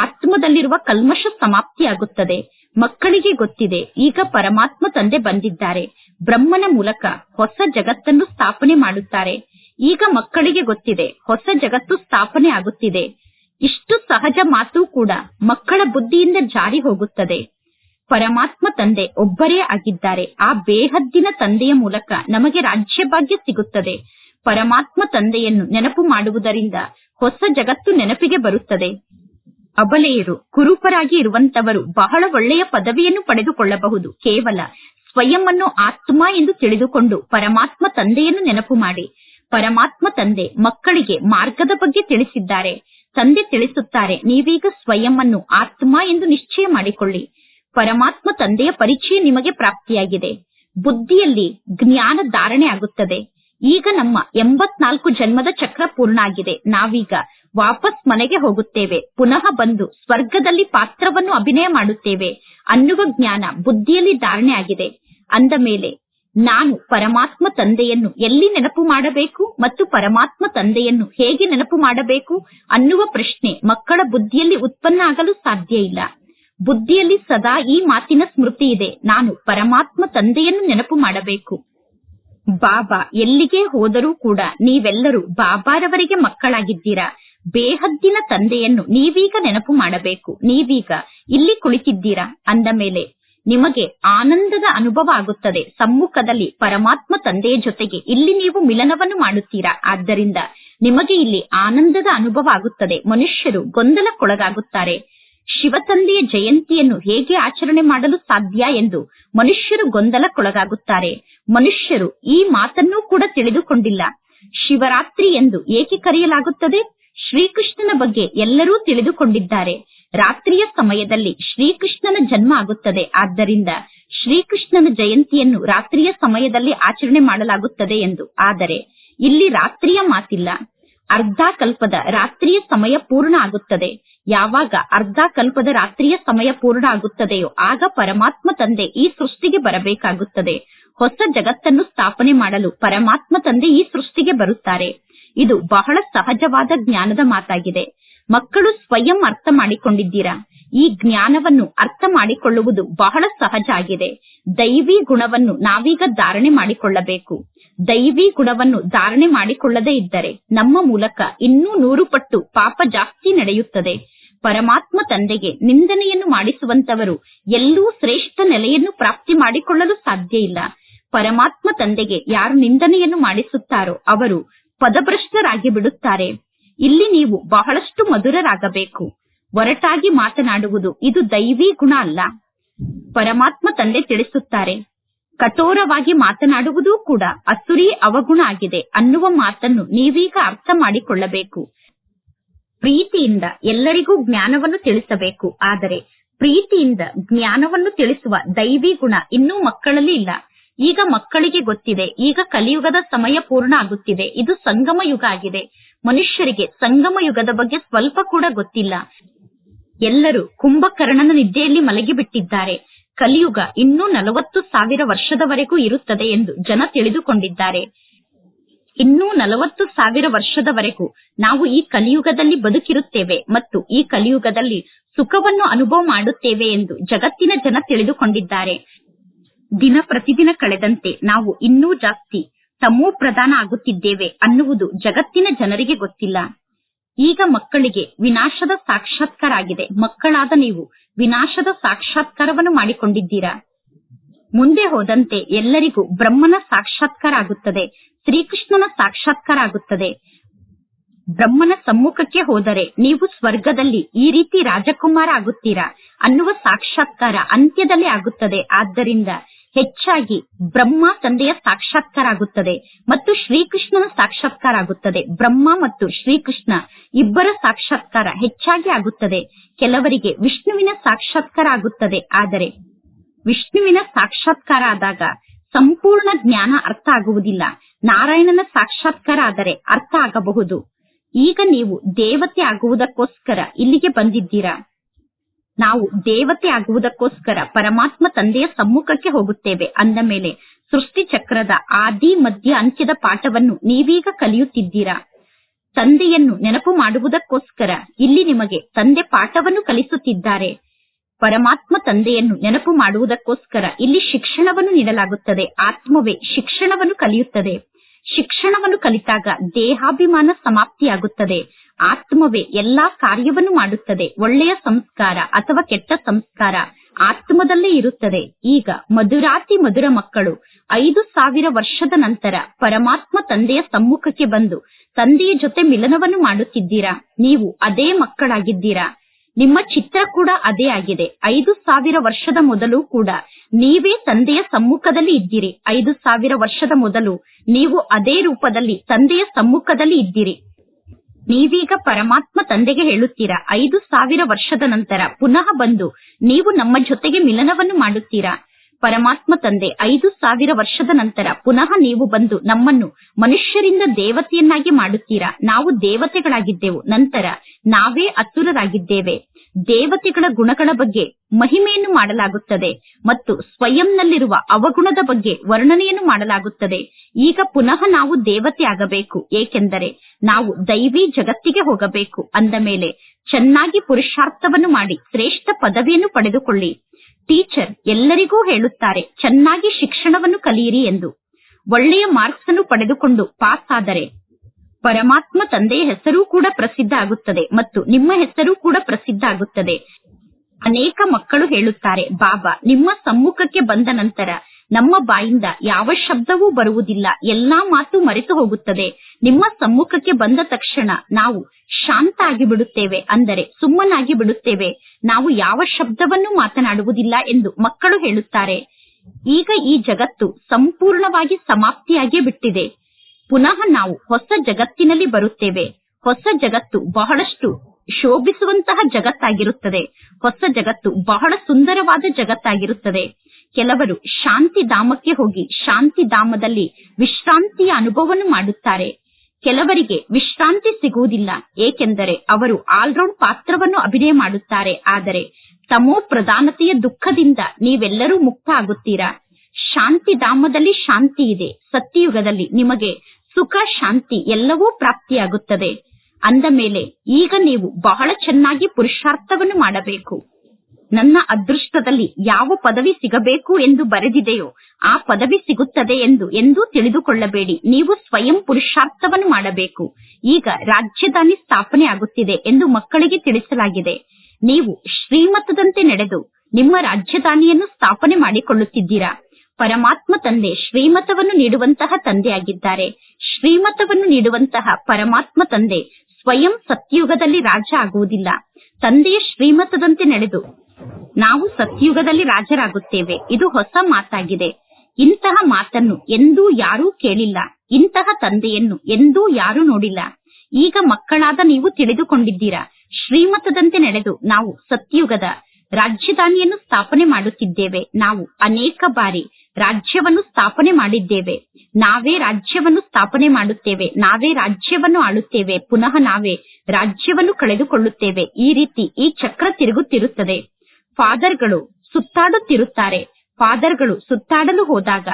ಆತ್ಮದಲ್ಲಿರುವ ಕಲ್ಮಶ ಸಮಾಪ್ತಿಯಾಗುತ್ತದೆ. ಮಕ್ಕಳಿಗೆ ಗೊತ್ತಿದೆ, ಈಗ ಪರಮಾತ್ಮ ತಂದೆ ಬಂದಿದ್ದಾರೆ. ಬ್ರಹ್ಮನ ಮೂಲಕ ಹೊಸ ಜಗತ್ತನ್ನು ಸ್ಥಾಪನೆ ಮಾಡುತ್ತಾರೆ. ಈಗ ಮಕ್ಕಳಿಗೆ ಗೊತ್ತಿದೆ, ಹೊಸ ಜಗತ್ತು ಸ್ಥಾಪನೆ ಆಗುತ್ತಿದೆ. ಇಷ್ಟು ಸಹಜ ಮಾತು ಕೂಡ ಮಕ್ಕಳ ಬುದ್ಧಿಯಿಂದ ಜಾರಿ ಹೋಗುತ್ತದೆ. ಪರಮಾತ್ಮ ತಂದೆ ಒಬ್ಬರೇ ಆಗಿದ್ದಾರೆ. ಆ ಬೇಹದ್ದಿನ ತಂದೆಯ ಮೂಲಕ ನಮಗೆ ರಾಜ್ಯ ಭಾಗ್ಯ ಸಿಗುತ್ತದೆ. ಪರಮಾತ್ಮ ತಂದೆಯನ್ನು ನೆನಪು ಮಾಡುವುದರಿಂದ ಹೊಸ ಜಗತ್ತು ನೆನಪಿಗೆ ಬರುತ್ತದೆ. ಅಬಲೆಯರು ಕುರುಪರಾಗಿ ಇರುವಂತವರು ಬಹಳ ಒಳ್ಳೆಯ ಪದವಿಯನ್ನು ಪಡೆದುಕೊಳ್ಳಬಹುದು. ಕೇವಲ ಸ್ವಯಂ ಅನ್ನು ಆತ್ಮ ಎಂದು ತಿಳಿದುಕೊಂಡು ಪರಮಾತ್ಮ ತಂದೆಯನ್ನು ನೆನಪು ಮಾಡಿ. ಪರಮಾತ್ಮ ತಂದೆ ಮಕ್ಕಳಿಗೆ ಮಾರ್ಗದ ಬಗ್ಗೆ ತಿಳಿಸಿದ್ದಾರೆ. ತಂದೆ ತಿಳಿಸುತ್ತಾರೆ, ನೀವೀಗ ಸ್ವಯಂ ಅನ್ನು ಆತ್ಮ ಎಂದು ನಿಶ್ಚಯ ಮಾಡಿಕೊಳ್ಳಿ. ಪರಮಾತ್ಮ ತಂದೆಯ ಪರಿಚಯ ನಿಮಗೆ ಪ್ರಾಪ್ತಿಯಾಗಿದೆ. ಬುದ್ಧಿಯಲ್ಲಿ ಜ್ಞಾನ ಧಾರಣೆ ಆಗುತ್ತದೆ. ಈಗ ನಮ್ಮ ಎಂಬತ್ನಾಲ್ಕು ಜನ್ಮದ ಚಕ್ರ ಪೂರ್ಣ ಆಗಿದೆ ನಾವೀಗ ವಾಪಸ್ ಮನೆಗೆ ಹೋಗುತ್ತೇವೆ. ಪುನಃ ಬಂದು ಸ್ವರ್ಗದಲ್ಲಿ ಪಾತ್ರವನ್ನು ಅಭಿನಯ ಮಾಡುತ್ತೇವೆ. ಅನ್ನುವ ಜ್ಞಾನ ಬುದ್ಧಿಯಲ್ಲಿ ಧಾರಣೆ ಆಗಿದೆ. ಅಂದ ಮೇಲೆ, ನಾನು ಪರಮಾತ್ಮ ತಂದೆಯನ್ನು ಎಲ್ಲಿ ನೆನಪು ಮಾಡಬೇಕು ಮತ್ತು ಪರಮಾತ್ಮ ತಂದೆಯನ್ನು ಹೇಗೆ ನೆನಪು ಮಾಡಬೇಕು ಅನ್ನುವ ಪ್ರಶ್ನೆ ಮಕ್ಕಳ ಬುದ್ಧಿಯಲ್ಲಿ ಉತ್ಪನ್ನ ಆಗಲು ಸಾಧ್ಯ ಇಲ್ಲ. ಬುದ್ಧಿಯಲ್ಲಿ ಸದಾ ಈ ಮಾತಿನ ಸ್ಮೃತಿ ಇದೆ. ನಾನು ಪರಮಾತ್ಮ ತಂದೆಯನ್ನು ನೆನಪು ಮಾಡಬೇಕು. ಬಾಬಾ ಎಲ್ಲಿಗೆ ಹೋದರೂ ಕೂಡ ನೀವೆಲ್ಲರೂ ಬಾಬಾರವರಿಗೆ ಮಕ್ಕಳಾಗಿದ್ದೀರಾ? ಬೇಹದ್ದಿನ ತಂದೆಯನ್ನು ನೀವೀಗ ನೆನಪು ಮಾಡಬೇಕು. ನೀವೀಗ ಇಲ್ಲಿ ಕುಳಿತಿದ್ದೀರಾ? ಅಂದ ಮೇಲೆ, ನಿಮಗೆ ಆನಂದದ ಅನುಭವ ಆಗುತ್ತದೆ. ಸಮ್ಮುಖದಲ್ಲಿ ಪರಮಾತ್ಮ ತಂದೆಯ ಜೊತೆಗೆ ಇಲ್ಲಿ ನೀವು ಮಿಲನವನ್ನು ಮಾಡುತ್ತೀರಾ? ಆದ್ದರಿಂದ ನಿಮಗೆ ಇಲ್ಲಿ ಆನಂದದ ಅನುಭವ ಆಗುತ್ತದೆ. ಮನುಷ್ಯರು ಗೊಂದಲಕ್ಕೊಳಗಾಗುತ್ತಾರೆ. ಶಿವತಂದೆಯ ಜಯಂತಿಯನ್ನು ಹೇಗೆ ಆಚರಣೆ ಮಾಡಲು ಸಾಧ್ಯ ಎಂದು ಮನುಷ್ಯರು ಗೊಂದಲಕ್ಕೊಳಗಾಗುತ್ತಾರೆ. ಮನುಷ್ಯರು ಈ ಮಾತನ್ನೂ ಕೂಡ ತಿಳಿದುಕೊಂಡಿಲ್ಲ. ಶಿವರಾತ್ರಿ ಎಂದು ಏಕೆ ಕರೆಯಲಾಗುತ್ತದೆ? ಶ್ರೀಕೃಷ್ಣನ ಬಗ್ಗೆ ಎಲ್ಲರೂ ತಿಳಿದುಕೊಂಡಿದ್ದಾರೆ. ರಾತ್ರಿಯ ಸಮಯದಲ್ಲಿ ಶ್ರೀಕೃಷ್ಣನ ಜನ್ಮ ಆಗುತ್ತದೆ. ಆದ್ದರಿಂದ ಶ್ರೀಕೃಷ್ಣನ ಜಯಂತಿಯನ್ನು ರಾತ್ರಿಯ ಸಮಯದಲ್ಲಿ ಆಚರಣೆ ಮಾಡಲಾಗುತ್ತದೆ ಎಂದು. ಆದರೆ ಇಲ್ಲಿ ರಾತ್ರಿಯ ಮಾತಿಲ್ಲ. ಅರ್ಧ ಕಲ್ಪದ ರಾತ್ರಿಯ ಸಮಯ ಪೂರ್ಣ ಆಗುತ್ತದೆ. ಯಾವಾಗ ಅರ್ಧ ಕಲ್ಪದ ರಾತ್ರಿಯ ಸಮಯ ಪೂರ್ಣ ಆಗುತ್ತದೆಯೋ ಆಗ ಪರಮಾತ್ಮ ತಂದೆ ಈ ಸೃಷ್ಟಿಗೆ ಬರಬೇಕಾಗುತ್ತದೆ. ಹೊಸ ಜಗತ್ತನ್ನು ಸ್ಥಾಪನೆ ಮಾಡಲು ಪರಮಾತ್ಮ ತಂದೆ ಈ ಸೃಷ್ಟಿಗೆ ಬರುತ್ತಾರೆ. ಇದು ಬಹಳ ಸಹಜವಾದ ಜ್ಞಾನದ ಮಾತಾಗಿದೆ. ಮಕ್ಕಳು ಸ್ವಯಂ ಅರ್ಥ ಮಾಡಿಕೊಂಡಿದ್ದೀರಾ? ಈ ಜ್ಞಾನವನ್ನು ಅರ್ಥ ಮಾಡಿಕೊಳ್ಳುವುದು ಬಹಳ ಸಹಜ ಆಗಿದೆ. ದೈವಿ ಗುಣವನ್ನು ನಾವೀಗ ಧಾರಣೆ ಮಾಡಿಕೊಳ್ಳಬೇಕು. ದೈವಿ ಗುಣವನ್ನು ಧಾರಣೆ ಮಾಡಿಕೊಳ್ಳದೇ ಇದ್ದರೆ ನಮ್ಮ ಮೂಲಕ ಇನ್ನೂ ನೂರು ಪಟ್ಟು ಪಾಪ ಜಾಸ್ತಿ ನಡೆಯುತ್ತದೆ. ಪರಮಾತ್ಮ ತಂದೆಗೆ ನಿಂದನೆಯನ್ನು ಮಾಡಿಸುವಂತವರು ಎಲ್ಲೂ ಶ್ರೇಷ್ಠ ನೆಲೆಯನ್ನು ಪ್ರಾಪ್ತಿ ಮಾಡಿಕೊಳ್ಳಲು ಸಾಧ್ಯ ಇಲ್ಲ. ಪರಮಾತ್ಮ ತಂದೆಗೆ ಯಾರು ನಿಂದನೆಯನ್ನು ಮಾಡಿಸುತ್ತಾರೋ ಅವರು ಪದಭ್ರಷ್ಟರಾಗಿ ಬಿಡುತ್ತಾರೆ. ಇಲ್ಲಿ ನೀವು ಬಹಳಷ್ಟು ಮಧುರರಾಗಬೇಕು. ಒರಟಾಗಿ ಮಾತನಾಡುವುದು ಇದು ದೈವಿ ಗುಣ ಅಲ್ಲ. ಪರಮಾತ್ಮ ತಂದೆ ತಿಳಿಸುತ್ತಾರೆ. ಕಠೋರವಾಗಿ ಮಾತನಾಡುವುದೂ ಕೂಡ ಅಸುರಿ ಅವಗುಣ ಆಗಿದೆ ಅನ್ನುವ ಮಾತನ್ನು ನೀವೀಗ ಅರ್ಥ ಮಾಡಿಕೊಳ್ಳಬೇಕು. ಪ್ರೀತಿಯಿಂದ ಎಲ್ಲರಿಗೂ ಜ್ಞಾನವನ್ನು ತಿಳಿಸಬೇಕು. ಆದರೆ ಪ್ರೀತಿಯಿಂದ ಜ್ಞಾನವನ್ನು ತಿಳಿಸುವ ದೈವಿ ಗುಣ ಇನ್ನೂ ಮಕ್ಕಳಲ್ಲಿ ಇಲ್ಲ. ಈಗ ಮಕ್ಕಳಿಗೆ ಗೊತ್ತಿದೆ. ಈಗ ಕಲಿಯುಗದ ಸಮಯ ಪೂರ್ಣ ಆಗುತ್ತಿದೆ. ಇದು ಸಂಗಮ ಯುಗ ಆಗಿದೆ. ಮನುಷ್ಯರಿಗೆ ಸಂಗಮ ಯುಗದ ಬಗ್ಗೆ ಸ್ವಲ್ಪ ಕೂಡ ಗೊತ್ತಿಲ್ಲ. ಎಲ್ಲರೂ ಕುಂಭಕರ್ಣನ ನಿದ್ದೆಯಲ್ಲಿ ಮಲಗಿಬಿಟ್ಟಿದ್ದಾರೆ ಕಲಿಯುಗ ಇನ್ನೂ ನಲವತ್ತು ಸಾವಿರ ವರ್ಷದವರೆಗೂ ಇರುತ್ತದೆ ಎಂದು ಜನ ತಿಳಿದುಕೊಂಡಿದ್ದಾರೆ. ಇನ್ನೂ ನಲವತ್ತು ಸಾವಿರ ವರ್ಷದವರೆಗೂ ನಾವು ಈ ಕಲಿಯುಗದಲ್ಲಿ ಬದುಕಿರುತ್ತೇವೆ ಮತ್ತು ಈ ಕಲಿಯುಗದಲ್ಲಿ ಸುಖವನ್ನು ಅನುಭವ ಮಾಡುತ್ತೇವೆ ಎಂದು ಜಗತ್ತಿನ ಜನ ತಿಳಿದುಕೊಂಡಿದ್ದಾರೆ. ದಿನ ಪ್ರತಿದಿನ ಕಳೆದಂತೆ ನಾವು ಇನ್ನೂ ಜಾಸ್ತಿ ತಮೋ ಪ್ರಧಾನ ಆಗುತ್ತಿದ್ದೇವೆ ಅನ್ನುವುದು ಜಗತ್ತಿನ ಜನರಿಗೆ ಗೊತ್ತಿಲ್ಲ. ಈಗ ಮಕ್ಕಳಿಗೆ ವಿನಾಶದ ಸಾಕ್ಷಾತ್ಕಾರ ಆಗಿದೆ ಮಕ್ಕಳಾದ ನೀವು ವಿನಾಶದ ಸಾಕ್ಷಾತ್ಕಾರವನ್ನು ಮಾಡಿಕೊಂಡಿದ್ದೀರಾ? ಮುಂದೆ ಹೋದಂತೆ ಎಲ್ಲರಿಗೂ ಬ್ರಹ್ಮನ ಸಾಕ್ಷಾತ್ಕಾರ ಆಗುತ್ತದೆ. ಶ್ರೀಕೃಷ್ಣನ ಸಾಕ್ಷಾತ್ಕಾರ ಆಗುತ್ತದೆ ಬ್ರಹ್ಮನ ಸಮ್ಮುಖಕ್ಕೆ ಹೋದರೆ ನೀವು ಸ್ವರ್ಗದಲ್ಲಿ ಈ ರೀತಿ ರಾಜಕುಮಾರ ಆಗುತ್ತೀರಾ? ಅನ್ನುವ ಸಾಕ್ಷಾತ್ಕಾರ ಅಂತ್ಯದಲ್ಲಿ ಆಗುತ್ತದೆ. ಆದ್ದರಿಂದ ಹೆಚ್ಚಾಗಿ ಬ್ರಹ್ಮ ತಂದೆಯ ಸಾಕ್ಷಾತ್ಕಾರ ಆಗುತ್ತದೆ ಮತ್ತು ಶ್ರೀಕೃಷ್ಣನ ಸಾಕ್ಷಾತ್ಕಾರ ಆಗುತ್ತದೆ. ಬ್ರಹ್ಮ ಮತ್ತು ಶ್ರೀಕೃಷ್ಣ ಇಬ್ಬರ ಸಾಕ್ಷಾತ್ಕಾರ ಹೆಚ್ಚಾಗಿ ಆಗುತ್ತದೆ. ಕೆಲವರಿಗೆ ವಿಷ್ಣುವಿನ ಸಾಕ್ಷಾತ್ಕಾರ ಆಗುತ್ತದೆ. ಆದರೆ ವಿಷ್ಣುವಿನ ಸಾಕ್ಷಾತ್ಕಾರ ಆದಾಗ ಸಂಪೂರ್ಣ ಜ್ಞಾನ ಅರ್ಥ ಆಗುವುದಿಲ್ಲ. ನಾರಾಯಣನ ಸಾಕ್ಷಾತ್ಕಾರ ಆದರೆ ಅರ್ಥ ಆಗಬಹುದು. ಈಗ ನೀವು ದೇವತೆ ಆಗುವುದಕ್ಕೋಸ್ಕರ ಇಲ್ಲಿಗೆ ಬಂದಿದ್ದೀರಾ? ನಾವು ದೇವತೆ ಆಗುವುದಕ್ಕೋಸ್ಕರ ಪರಮಾತ್ಮ ತಂದೆಯ ಸಮ್ಮುಖಕ್ಕೆ ಹೋಗುತ್ತೇವೆ ಅಂದ ಮೇಲೆ ಸೃಷ್ಟಿ ಚಕ್ರದ ಆದಿ, ಮಧ್ಯ, ಅಂತ್ಯದ ಪಾಠವನ್ನು ನೀವೀಗ ಕಲಿಯುತ್ತಿದ್ದೀರಾ? ತಂದೆಯನ್ನು ನೆನಪು ಮಾಡುವುದಕ್ಕೋಸ್ಕರ ಇಲ್ಲಿ ನಿಮಗೆ ತಂದೆ ಪಾಠವನ್ನು ಕಲಿಸುತ್ತಿದ್ದಾರೆ. ಪರಮಾತ್ಮ ತಂದೆಯನ್ನು ನೆನಪು ಮಾಡುವುದಕ್ಕೋಸ್ಕರ ಇಲ್ಲಿ ಶಿಕ್ಷಣವನ್ನು ನೀಡಲಾಗುತ್ತದೆ. ಆತ್ಮವೇ ಶಿಕ್ಷಣವನ್ನು ಕಲಿಯುತ್ತದೆ. ಶಿಕ್ಷಣವನ್ನು ಕಲಿತಾಗ ದೇಹಾಭಿಮಾನ ಸಮಾಪ್ತಿಯಾಗುತ್ತದೆ. ಆತ್ಮವೇ ಎಲ್ಲಾ ಕಾರ್ಯವನ್ನು ಮಾಡುತ್ತದೆ. ಒಳ್ಳೆಯ ಸಂಸ್ಕಾರ ಅಥವಾ ಕೆಟ್ಟ ಸಂಸ್ಕಾರ ಆತ್ಮದಲ್ಲೇ ಇರುತ್ತದೆ. ಈಗ ಮಧುರಾತಿ ಮಧುರ ಮಕ್ಕಳು ಐದು ಸಾವಿರ ವರ್ಷದ ನಂತರ ಪರಮಾತ್ಮ ತಂದೆಯ ಸಮ್ಮುಖಕ್ಕೆ ಬಂದು ತಂದೆಯ ಜೊತೆ ಮಿಲನವನ್ನು ಮಾಡುತ್ತಿದ್ದೀರಾ? ನೀವು ಅದೇ ಮಕ್ಕಳಾಗಿದ್ದೀರಾ? ನಿಮ್ಮ ಚಿತ್ರ ಕೂಡ ಅದೇ ಆಗಿದೆ. ಐದು ಸಾವಿರ ವರ್ಷದ ಮೊದಲು ಕೂಡ ನೀವೇ ತಂದೆಯ ಸಮ್ಮುಖದಲ್ಲಿ ಇದ್ದೀರಿ. ಐದು ಸಾವಿರ ವರ್ಷದ ಮೊದಲು ನೀವು ಅದೇ ರೂಪದಲ್ಲಿ ತಂದೆಯ ಸಮ್ಮುಖದಲ್ಲಿ ಇದ್ದೀರಿ. ನೀವೀಗ ಪರಮಾತ್ಮ ತಂದೆಗೆ ಹೇಳುತ್ತೀರಾ? ಐದು ಸಾವಿರ ವರ್ಷದ ನಂತರ ಪುನಃ ಬಂದು ನೀವು ನಮ್ಮ ಜೊತೆಗೆ ಮಿಲನವನ್ನು ಮಾಡುತ್ತೀರಾ? ಪರಮಾತ್ಮ ತಂದೆ ಐದು ಸಾವಿರ ವರ್ಷದ ನಂತರ ಪುನಃ ನೀವು ಬಂದು ನಮ್ಮನ್ನು ಮನುಷ್ಯರಿಂದ ದೇವತೆಯನ್ನಾಗಿ ಮಾಡುತ್ತೀರಾ? ನಾವು ದೇವತೆಗಳಾಗಿದ್ದೆವು. ನಂತರ ನಾವೇ ಅಸುರರಾಗಿದ್ದೇವೆ ದೇವತೆಗಳ ಗುಣಗಳ ಬಗ್ಗೆ ಮಹಿಮೆಯನ್ನು ಮಾಡಲಾಗುತ್ತದೆ ಮತ್ತು ಸ್ವಯಂನಲ್ಲಿರುವ ಅವಗುಣದ ಬಗ್ಗೆ ವರ್ಣನೆಯನ್ನು ಮಾಡಲಾಗುತ್ತದೆ. ಈಗ ಪುನಃ ನಾವು ದೇವತೆ ಆಗಬೇಕು. ಏಕೆಂದರೆ ನಾವು ದೈವಿ ಜಗತ್ತಿಗೆ ಹೋಗಬೇಕು. ಅಂದ ಮೇಲೆ ಚೆನ್ನಾಗಿ ಪುರುಷಾರ್ಥವನ್ನು ಮಾಡಿ ಶ್ರೇಷ್ಠ ಪದವಿಯನ್ನು ಪಡೆದುಕೊಳ್ಳಿ. ಟೀಚರ್ ಎಲ್ಲರಿಗೂ ಹೇಳುತ್ತಾರೆ, ಚೆನ್ನಾಗಿ ಶಿಕ್ಷಣವನ್ನು ಕಲಿಯಿರಿ ಎಂದು. ಒಳ್ಳೆಯ ಮಾರ್ಕ್ಸ್ ಅನ್ನು ಪಡೆದುಕೊಂಡು ಪಾಸ್ ಆದರೆ ಪರಮಾತ್ಮ ತಂದೆಯ ಹೆಸರು ಕೂಡ ಪ್ರಸಿದ್ಧ ಆಗುತ್ತದೆ ಮತ್ತು ನಿಮ್ಮ ಹೆಸರು ಕೂಡ ಪ್ರಸಿದ್ಧ ಆಗುತ್ತದೆ. ಅನೇಕ ಮಕ್ಕಳು ಹೇಳುತ್ತಾರೆ, ಬಾಬಾ, ನಿಮ್ಮ ಸಮ್ಮುಖಕ್ಕೆ ಬಂದ ನಂತರ ನಮ್ಮ ಬಾಯಿಂದ ಯಾವ ಶಬ್ದವೂ ಬರುವುದಿಲ್ಲ, ಎಲ್ಲಾ ಮಾತು ಮರೆತು ಹೋಗುತ್ತದೆ. ನಿಮ್ಮ ಸಮ್ಮುಖಕ್ಕೆ ಬಂದ ತಕ್ಷಣ ನಾವು ಶಾಂತ ಆಗಿ ಬಿಡುತ್ತೇವೆ ಅಂದರೆ ಸುಮ್ಮನಾಗಿ ಬಿಡುತ್ತೇವೆ ನಾವು ಯಾವ ಶಬ್ದವನ್ನು ಮಾತನಾಡುವುದಿಲ್ಲ ಎಂದು ಮಕ್ಕಳು ಹೇಳುತ್ತಾರೆ. ಈಗ ಈ ಜಗತ್ತು ಸಂಪೂರ್ಣವಾಗಿ ಸಮಾಪ್ತಿಯಾಗಿ ಬಿಟ್ಟಿದೆ. ಪುನಃ ನಾವು ಹೊಸ ಜಗತ್ತಿನಲ್ಲಿ ಬರುತ್ತೇವೆ. ಹೊಸ ಜಗತ್ತು ಬಹಳಷ್ಟು ಶೋಭಿಸುವಂತಹ ಜಗತ್ತಾಗಿರುತ್ತದೆ. ಹೊಸ ಜಗತ್ತು ಬಹಳ ಸುಂದರವಾದ ಜಗತ್ತಾಗಿರುತ್ತದೆ. ಕೆಲವರು ಶಾಂತಿ ಧಾಮಕ್ಕೆ ಹೋಗಿ ಶಾಂತಿ ಧಾಮದಲ್ಲಿ ವಿಶ್ರಾಂತಿಯ ಅನುಭವವನ್ನು ಮಾಡುತ್ತಾರೆ. ಕೆಲವರಿಗೆ ವಿಶ್ರಾಂತಿ ಸಿಗುವುದಿಲ್ಲ, ಏಕೆಂದರೆ ಅವರು ಆಲ್ರೌಂಡ್ ಪಾತ್ರವನ್ನು ಅಭಿನಯ ಮಾಡುತ್ತಾರೆ. ಆದರೆ ತಮೋ ಪ್ರಧಾನತೆಯ ದುಃಖದಿಂದ ನೀವೆಲ್ಲರೂ ಮುಕ್ತ ಆಗುತ್ತೀರಾ ಶಾಂತಿ ಧಾಮದಲ್ಲಿ ಶಾಂತಿ ಇದೆ. ಸತ್ಯಯುಗದಲ್ಲಿ ನಿಮಗೆ ಸುಖ, ಶಾಂತಿ ಎಲ್ಲವೂ ಪ್ರಾಪ್ತಿಯಾಗುತ್ತದೆ. ಅಂದ ಮೇಲೆ ಈಗ ನೀವು ಬಹಳ ಚೆನ್ನಾಗಿ ಪುರುಷಾರ್ಥವನ್ನು ಮಾಡಬೇಕು. ನನ್ನ ಅದೃಷ್ಟದಲ್ಲಿ ಯಾವ ಪದವಿ ಸಿಗಬೇಕು ಎಂದು ಬರೆದಿದೆಯೋ ಆ ಪದವಿ ಸಿಗುತ್ತದೆ ಎಂದು ಎಂದೂ ತಿಳಿದುಕೊಳ್ಳಬೇಡಿ. ನೀವು ಸ್ವಯಂ ಪುರುಷಾರ್ಥವನ್ನು ಮಾಡಬೇಕು. ಈಗ ರಾಜ್ಯಧಾನಿ ಸ್ಥಾಪನೆ ಆಗುತ್ತಿದೆ ಎಂದು ಮಕ್ಕಳಿಗೆ ತಿಳಿಸಲಾಗಿದೆ. ನೀವು ಶ್ರೀಮತದಂತೆ ನಡೆದು ನಿಮ್ಮ ರಾಜ್ಯಧಾನಿಯನ್ನು ಸ್ಥಾಪನೆ ಮಾಡಿಕೊಳ್ಳುತ್ತಿದ್ದೀರಾ? ಪರಮಾತ್ಮ ತಂದೆ ಶ್ರೀಮತವನ್ನು ನೀಡುವಂತಹ ತಂದೆಯಾಗಿದ್ದಾರೆ. ಶ್ರೀಮತವನ್ನು ನೀಡುವಂತಹ ಪರಮಾತ್ಮ ತಂದೆ ಸ್ವಯಂ ಸತ್ಯುಗದಲ್ಲಿ ರಾಜ ಆಗುವುದಿಲ್ಲ. ತಂದೆಯ ಶ್ರೀಮತದಂತೆ ನಡೆದು ನಾವು ಸತ್ಯುಗದಲ್ಲಿ ರಾಜರಾಗುತ್ತೇವೆ. ಇದು ಹೊಸ ಮಾತಾಗಿದೆ. ಇಂತಹ ಮಾತನ್ನು ಎಂದೂ ಯಾರೂ ಕೇಳಿಲ್ಲ. ಇಂತಹ ತಂದೆಯನ್ನು ಎಂದೂ ಯಾರೂ ನೋಡಿಲ್ಲ. ಈಗ ಮಕ್ಕಳಾದ ನೀವು ತಿಳಿದುಕೊಂಡಿದ್ದೀರಾ? ಶ್ರೀಮತದಂತೆ ನಡೆದು ನಾವು ಸತ್ಯುಗದ ರಾಜಧಾನಿಯನ್ನು ಸ್ಥಾಪನೆ ಮಾಡುತ್ತಿದ್ದೇವೆ. ನಾವು ಅನೇಕ ಬಾರಿ ರಾಜ್ಯವನ್ನು ಸ್ಥಾಪನೆ ಮಾಡಿದ್ದೇವೆ. ನಾವೇ ರಾಜ್ಯವನ್ನು ಸ್ಥಾಪನೆ ಮಾಡುತ್ತೇವೆ. ನಾವೇ ರಾಜ್ಯವನ್ನು ಆಳುತ್ತೇವೆ. ಪುನಃ ನಾವೇ ರಾಜ್ಯವನ್ನು ಕಳೆದುಕೊಳ್ಳುತ್ತೇವೆ. ಈ ರೀತಿ ಈ ಚಕ್ರ ತಿರುಗುತ್ತಿರುತ್ತದೆ. ಫಾದರ್ಗಳು ಸುತ್ತಾಡುತ್ತಿರುತ್ತಾರೆ. ಫಾದರ್ಗಳು ಸುತ್ತಾಡಲು ಹೋದಾಗ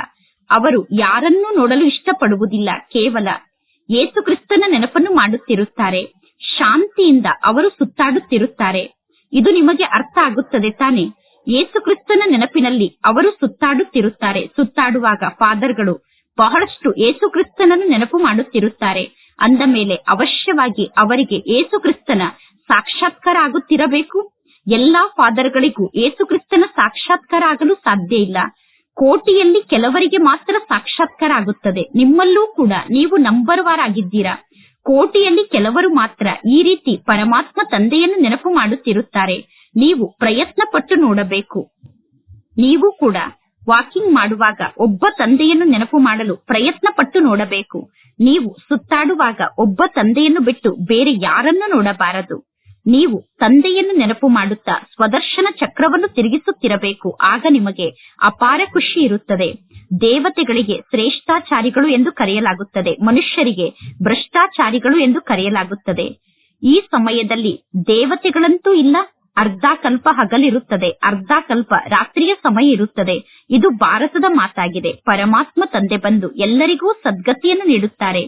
ಅವರು ಯಾರನ್ನೂ ನೋಡಲು ಇಷ್ಟಪಡುವುದಿಲ್ಲ, ಕೇವಲ ಯೇಸು ಕ್ರಿಸ್ತನ ನೆನಪನ್ನು ಮಾಡುತ್ತಿರುತ್ತಾರೆ. ಶಾಂತಿಯಿಂದ ಅವರು ಸುತ್ತಾಡುತ್ತಿರುತ್ತಾರೆ. ಇದು ನಿಮಗೆ ಅರ್ಥ ಆಗುತ್ತದೆ ತಾನೆ. ಯೇಸು ಕ್ರಿಸ್ತನ ನೆನಪಿನಲ್ಲಿ ಅವರು ಸುತ್ತಾಡುತ್ತಿರುತ್ತಾರೆ. ಸುತ್ತಾಡುವಾಗ ಫಾದರ್ಗಳು ಬಹಳಷ್ಟು ಯೇಸು ಕ್ರಿಸ್ತನನ್ನು ನೆನಪು ಮಾಡುತ್ತಿರುತ್ತಾರೆ. ಅಂದ ಮೇಲೆ ಅವಶ್ಯವಾಗಿ ಅವರಿಗೆ ಯೇಸು ಕ್ರಿಸ್ತನ ಸಾಕ್ಷಾತ್ಕಾರ ಆಗುತ್ತಿರಬೇಕು ಎಲ್ಲಾ ಫಾದರ್ಗಳಿಗೂ ಏಸು ಕ್ರಿಸ್ತನ ಸಾಕ್ಷಾತ್ಕಾರ ಆಗಲು ಸಾಧ್ಯ ಇಲ್ಲ. ಕೋಟಿಯಲ್ಲಿ ಕೆಲವರಿಗೆ ಮಾತ್ರ ಸಾಕ್ಷಾತ್ಕಾರ ಆಗುತ್ತದೆ ನಿಮ್ಮಲ್ಲೂ ಕೂಡ ನೀವು ನಂಬರ್ ವಾರ್ ಆಗಿದ್ದೀರಾ ಕೋಟಿಯಲ್ಲಿ ಕೆಲವರು ಮಾತ್ರ ಈ ರೀತಿ ಪರಮಾತ್ಮ ತಂದೆಯನ್ನು ನೆನಪು ಮಾಡುತ್ತಿರುತ್ತಾರೆ. ನೀವು ಪ್ರಯತ್ನ ಪಟ್ಟು ನೋಡಬೇಕು. ನೀವು ಕೂಡ ವಾಕಿಂಗ್ ಮಾಡುವಾಗ ಒಬ್ಬ ತಂದೆಯನ್ನು ನೆನಪು ಮಾಡಲು ಪ್ರಯತ್ನ ಪಟ್ಟು ನೋಡಬೇಕು. ನೀವು ಸುತ್ತಾಡುವಾಗ ಒಬ್ಬ ತಂದೆಯನ್ನು ಬಿಟ್ಟು ಬೇರೆ ಯಾರನ್ನು ನೋಡಬಾರದು. ನೀವು ತಂದೆಯನ್ನು ನೆನಪು ಮಾಡುತ್ತಾ ಸ್ವದರ್ಶನ ಚಕ್ರವನ್ನು ತಿರುಗಿಸುತ್ತಿರಬೇಕು. ಆಗ ನಿಮಗೆ ಅಪಾರ ಖುಷಿ ಇರುತ್ತದೆ. ದೇವತೆಗಳಿಗೆ ಶ್ರೇಷ್ಠಾಚಾರಿಗಳು ಎಂದು ಕರೆಯಲಾಗುತ್ತದೆ. ಮನುಷ್ಯರಿಗೆ ಭ್ರಷ್ಟಾಚಾರಿಗಳು ಎಂದು ಕರೆಯಲಾಗುತ್ತದೆ. ಈ ಸಮಯದಲ್ಲಿ ದೇವತೆಗಳಂತೂ ಇಲ್ಲ ಅರ್ಧ ಕಲ್ಪ ಹಗಲಿರುತ್ತದೆ. ಅರ್ಧ ಕಲ್ಪ ರಾತ್ರಿಯ ಸಮಯ ಇರುತ್ತದೆ. ಇದು ಭಾರತದ ಮಾತಾಗಿದೆ. ಪರಮಾತ್ಮ ತಂದೆ ಬಂದು ಎಲ್ಲರಿಗೂ ಸದ್ಗತಿಯನ್ನು ನೀಡುತ್ತಾರೆ.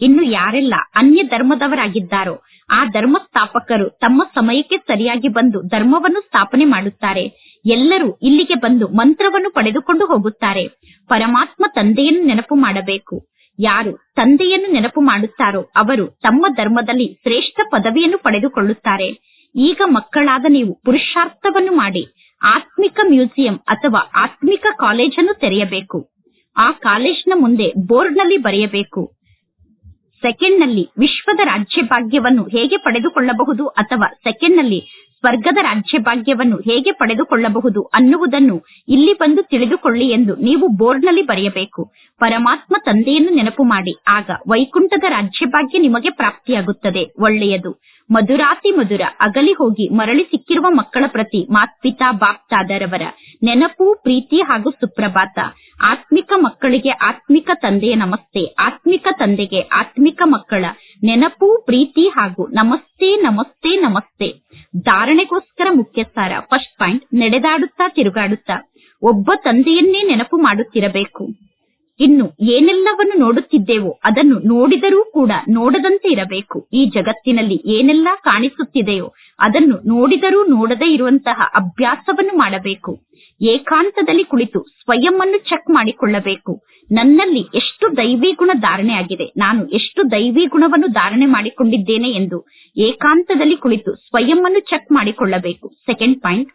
ಇನ್ನು ಯಾರೆಲ್ಲ ಅನ್ಯ ಧರ್ಮದವರಾಗಿದ್ದಾರೋ ಆ ಧರ್ಮ ಸ್ಥಾಪಕರು ತಮ್ಮ ಸಮಯಕ್ಕೆ ಸರಿಯಾಗಿ ಬಂದು ಧರ್ಮವನ್ನು ಸ್ಥಾಪನೆ ಮಾಡುತ್ತಾರೆ. ಎಲ್ಲರೂ ಇಲ್ಲಿಗೆ ಬಂದು ಮಂತ್ರವನ್ನು ಪಡೆದುಕೊಂಡು ಹೋಗುತ್ತಾರೆ. ಪರಮಾತ್ಮ ತಂದೆಯನ್ನು ನೆನಪು ಮಾಡಬೇಕು. ಯಾರು ತಂದೆಯನ್ನು ನೆನಪು ಮಾಡುತ್ತಾರೋ ಅವರು ತಮ್ಮ ಧರ್ಮದಲ್ಲಿ ಶ್ರೇಷ್ಠ ಪದವಿಯನ್ನು ಪಡೆದುಕೊಳ್ಳುತ್ತಾರೆ. ಈಗ ಮಕ್ಕಳಾದ ನೀವು ಪುರುಷಾರ್ಥವನ್ನು ಮಾಡಿ ಆತ್ಮಿಕ ಮ್ಯೂಸಿಯಂ ಅಥವಾ ಆತ್ಮಿಕ ಕಾಲೇಜನ್ನು ತೆರೆಯಬೇಕು. ಆ ಕಾಲೇಜ್ನ ಮುಂದೆ ಬೋರ್ಡ್ನಲ್ಲಿ ಬರೆಯಬೇಕು. ಸೆಕೆಂಡ್ನಲ್ಲಿ ವಿಶ್ವದ ರಾಜ್ಯಭಾಗ್ಯವನ್ನು ಹೇಗೆ ಪಡೆದುಕೊಳ್ಳಬಹುದು ಅಥವಾ ಸೆಕೆಂಡ್ನಲ್ಲಿ ಸ್ವರ್ಗದ ರಾಜ್ಯಭಾಗ್ಯವನ್ನು ಹೇಗೆ ಪಡೆದುಕೊಳ್ಳಬಹುದು ಅನ್ನುವುದನ್ನು ಇಲ್ಲಿ ಬಂದು ತಿಳಿದುಕೊಳ್ಳಿ ಎಂದು ನೀವು ಬೋರ್ಡ್ನಲ್ಲಿ ಬರೆಯಬೇಕು. ಪರಮಾತ್ಮ ತಂದೆಯನ್ನು ನೆನಪು ಮಾಡಿ. ಆಗ ವೈಕುಂಠದ ರಾಜ್ಯಭಾಗ್ಯ ನಿಮಗೆ ಪ್ರಾಪ್ತಿಯಾಗುತ್ತದೆ. ಒಳ್ಳೆಯದು. ಮಧುರಾತಿ ಮಧುರ, ಅಗಲಿ ಹೋಗಿ ಮರಳಿ ಸಿಕ್ಕಿರುವ ಮಕ್ಕಳ ಪ್ರತಿ ಮಾತ್ಪಿತಾ, ಬಾಪ್ತಾದರವರ ನೆನಪು, ಪ್ರೀತಿ ಹಾಗೂ ಸುಪ್ರಭಾತ. ಆತ್ಮಿಕ ಮಕ್ಕಳಿಗೆ ಆತ್ಮಿಕ ತಂದೆಯ ನಮಸ್ತೆ. ಆತ್ಮಿಕ ತಂದೆಗೆ ಆತ್ಮಿಕ ಮಕ್ಕಳ ನೆನಪು, ಪ್ರೀತಿ ಹಾಗೂ ನಮಸ್ತೆ ನಮಸ್ತೆ ನಮಸ್ತೆ. ಧಾರಣೆಗೋಸ್ಕರ ಮುಖ್ಯಸ್ಥಾರ ಫಸ್ಟ್ ಪಾಯಿಂಟ್, ನಡೆದಾಡುತ್ತಾ, ತಿರುಗಾಡುತ್ತಾ. ಒಬ್ಬ ತಂದೆಯನ್ನೇ ನೆನಪು ಮಾಡುತ್ತಿರಬೇಕು. ಇನ್ನು ಏನೆಲ್ಲವನ್ನು ನೋಡುತ್ತಿದ್ದೇವೋ ಅದನ್ನು ನೋಡಿದರೂ ಕೂಡ ನೋಡದಂತೆ ಇರಬೇಕು. ಈ ಜಗತ್ತಿನಲ್ಲಿ ಏನೆಲ್ಲ ಕಾಣಿಸುತ್ತಿದೆಯೋ ಅದನ್ನು ನೋಡಿದರೂ ನೋಡದೇ ಇರುವಂತಹ ಅಭ್ಯಾಸವನ್ನು ಮಾಡಬೇಕು. ಏಕಾಂತದಲ್ಲಿ ಕುಳಿತು ಸ್ವಯಂ ಚೆಕ್ ಮಾಡಿಕೊಳ್ಳಬೇಕು. ನನ್ನಲ್ಲಿ ಎಷ್ಟು ದೈವಿ ಗುಣ ಧಾರಣೆ ಆಗಿದೆ. ನಾನು ಎಷ್ಟು ದೈವಿ ಗುಣವನ್ನು ಧಾರಣೆ ಮಾಡಿಕೊಂಡಿದ್ದೇನೆ ಎಂದು ಏಕಾಂತದಲ್ಲಿ ಕುಳಿತು ಸ್ವಯಂನ್ನು ಚೆಕ್ ಮಾಡಿಕೊಳ್ಳಬೇಕು. ಸೆಕೆಂಡ್ ಪಾಯಿಂಟ್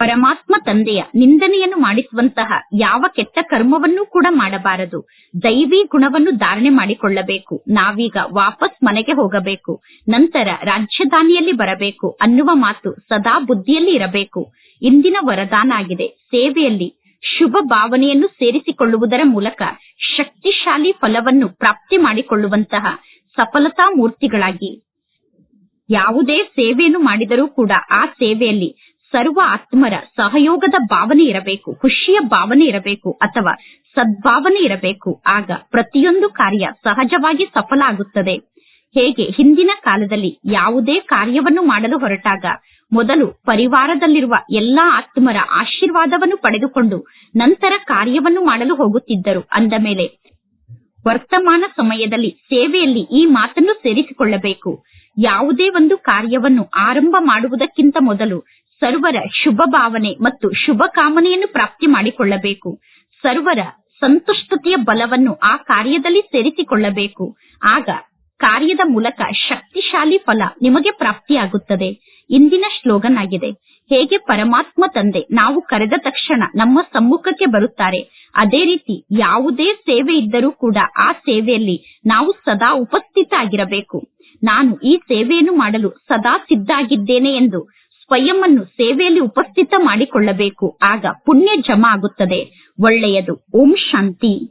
ಪರಮಾತ್ಮ ತಂದೆಯ ನಿಂದನೆಯನ್ನು ಮಾಡಿಸುವಂತಹ ಯಾವ ಕೆಟ್ಟ ಕರ್ಮವನ್ನೂ ಕೂಡ ಮಾಡಬಾರದು. ದೈವಿ ಗುಣವನ್ನು ಧಾರಣೆ ಮಾಡಿಕೊಳ್ಳಬೇಕು. ನಾವೀಗ ವಾಪಸ್ ಮನೆಗೆ ಹೋಗಬೇಕು. ನಂತರ ರಾಜಧಾನಿಯಲ್ಲಿ ಬರಬೇಕು ಅನ್ನುವ ಮಾತು ಸದಾ ಬುದ್ಧಿಯಲ್ಲಿ ಇರಬೇಕು. ಇಂದಿನ ವರದಾನ ಆಗಿದೆ ಸೇವೆಯಲ್ಲಿ ಶುಭ ಭಾವನೆಯನ್ನು ಸೇರಿಸಿಕೊಳ್ಳುವುದರ ಮೂಲಕ ಶಕ್ತಿಶಾಲಿ ಫಲವನ್ನು ಪ್ರಾಪ್ತಿ ಮಾಡಿಕೊಳ್ಳುವಂತಹ ಸಫಲತಾ ಮೂರ್ತಿಗಳಾಗಿ ಯಾವುದೇ ಸೇವೆಯನ್ನು ಮಾಡಿದರೂ ಕೂಡ ಆ ಸೇವೆಯಲ್ಲಿ ಸರ್ವ ಆತ್ಮರ ಸಹಯೋಗದ ಭಾವನೆ ಇರಬೇಕು, ಖುಷಿಯ ಭಾವನೆ ಇರಬೇಕು ಅಥವಾ ಸದ್ಭಾವನೆ ಇರಬೇಕು, ಆಗ ಪ್ರತಿಯೊಂದು ಕಾರ್ಯ ಸಹಜವಾಗಿ ಸಫಲ ಆಗುತ್ತದೆ ಹೇಗೆ? ಹಿಂದಿನ ಕಾಲದಲ್ಲಿ ಯಾವುದೇ ಕಾರ್ಯವನ್ನು ಮಾಡಲು ಹೊರಟಾಗ ಮೊದಲು ಪರಿವಾರದಲ್ಲಿರುವ ಎಲ್ಲಾ ಆತ್ಮರ ಆಶೀರ್ವಾದವನ್ನು ಪಡೆದುಕೊಂಡು ನಂತರ ಕಾರ್ಯವನ್ನು ಮಾಡಲು ಹೋಗುತ್ತಿದ್ದರು. ಅಂದ ಮೇಲೆ ವರ್ತಮಾನ ಸಮಯದಲ್ಲಿ ಸೇವೆಯಲ್ಲಿ ಈ ಮಾತನ್ನು ಸೇರಿಸಿಕೊಳ್ಳಬೇಕು. ಯಾವುದೇ ಒಂದು ಕಾರ್ಯವನ್ನು ಆರಂಭ ಮಾಡುವುದಕ್ಕಿಂತ ಮೊದಲು ಸರ್ವರ ಶುಭ ಭಾವನೆ ಮತ್ತು ಶುಭ ಕಾಮನೆಯನ್ನು ಪ್ರಾಪ್ತಿ ಮಾಡಿಕೊಳ್ಳಬೇಕು. ಸರ್ವರ ಸಂತುಷ್ಟತೆಯ ಬಲವನ್ನು ಆ ಕಾರ್ಯದಲ್ಲಿ ಸೇರಿಸಿಕೊಳ್ಳಬೇಕು. ಆಗ ಕಾರ್ಯದ ಮೂಲಕ ಶಕ್ತಿಶಾಲಿ ಫಲ ನಿಮಗೆ ಪ್ರಾಪ್ತಿಯಾಗುತ್ತದೆ. ಇಂದಿನ ಶ್ಲೋಗನ್ ಆಗಿದೆ ಹೇಗೆ ಪರಮಾತ್ಮ ತಂದೆ, ನಾವು ಕರೆದ ತಕ್ಷಣ ನಮ್ಮ ಸಮ್ಮುಖಕ್ಕೆ ಬರುತ್ತಾರೆ. ಅದೇ ರೀತಿ ಯಾವುದೇ ಸೇವೆ ಇದ್ದರೂ ಕೂಡ ಆ ಸೇವೆಯಲ್ಲಿ ನಾವು ಸದಾ ಉಪಸ್ಥಿತ ಆಗಿರಬೇಕು ನಾನು ಈ ಸೇವೆಯನ್ನು ಮಾಡಲು ಸದಾ ಸಿದ್ಧ ಆಗಿದ್ದೇನೆ ಎಂದು ಸ್ವಯಂ ಸೇವೆಯಲ್ಲಿ ಉಪಸ್ಥಿತ ಮಾಡಿಕೊಳ್ಳಬೇಕು. ಆಗ ಪುಣ್ಯ ಜಮಾ ಆಗುತ್ತದೆ. ಒಳ್ಳೆಯದು. ಓಂ ಶಾಂತಿ.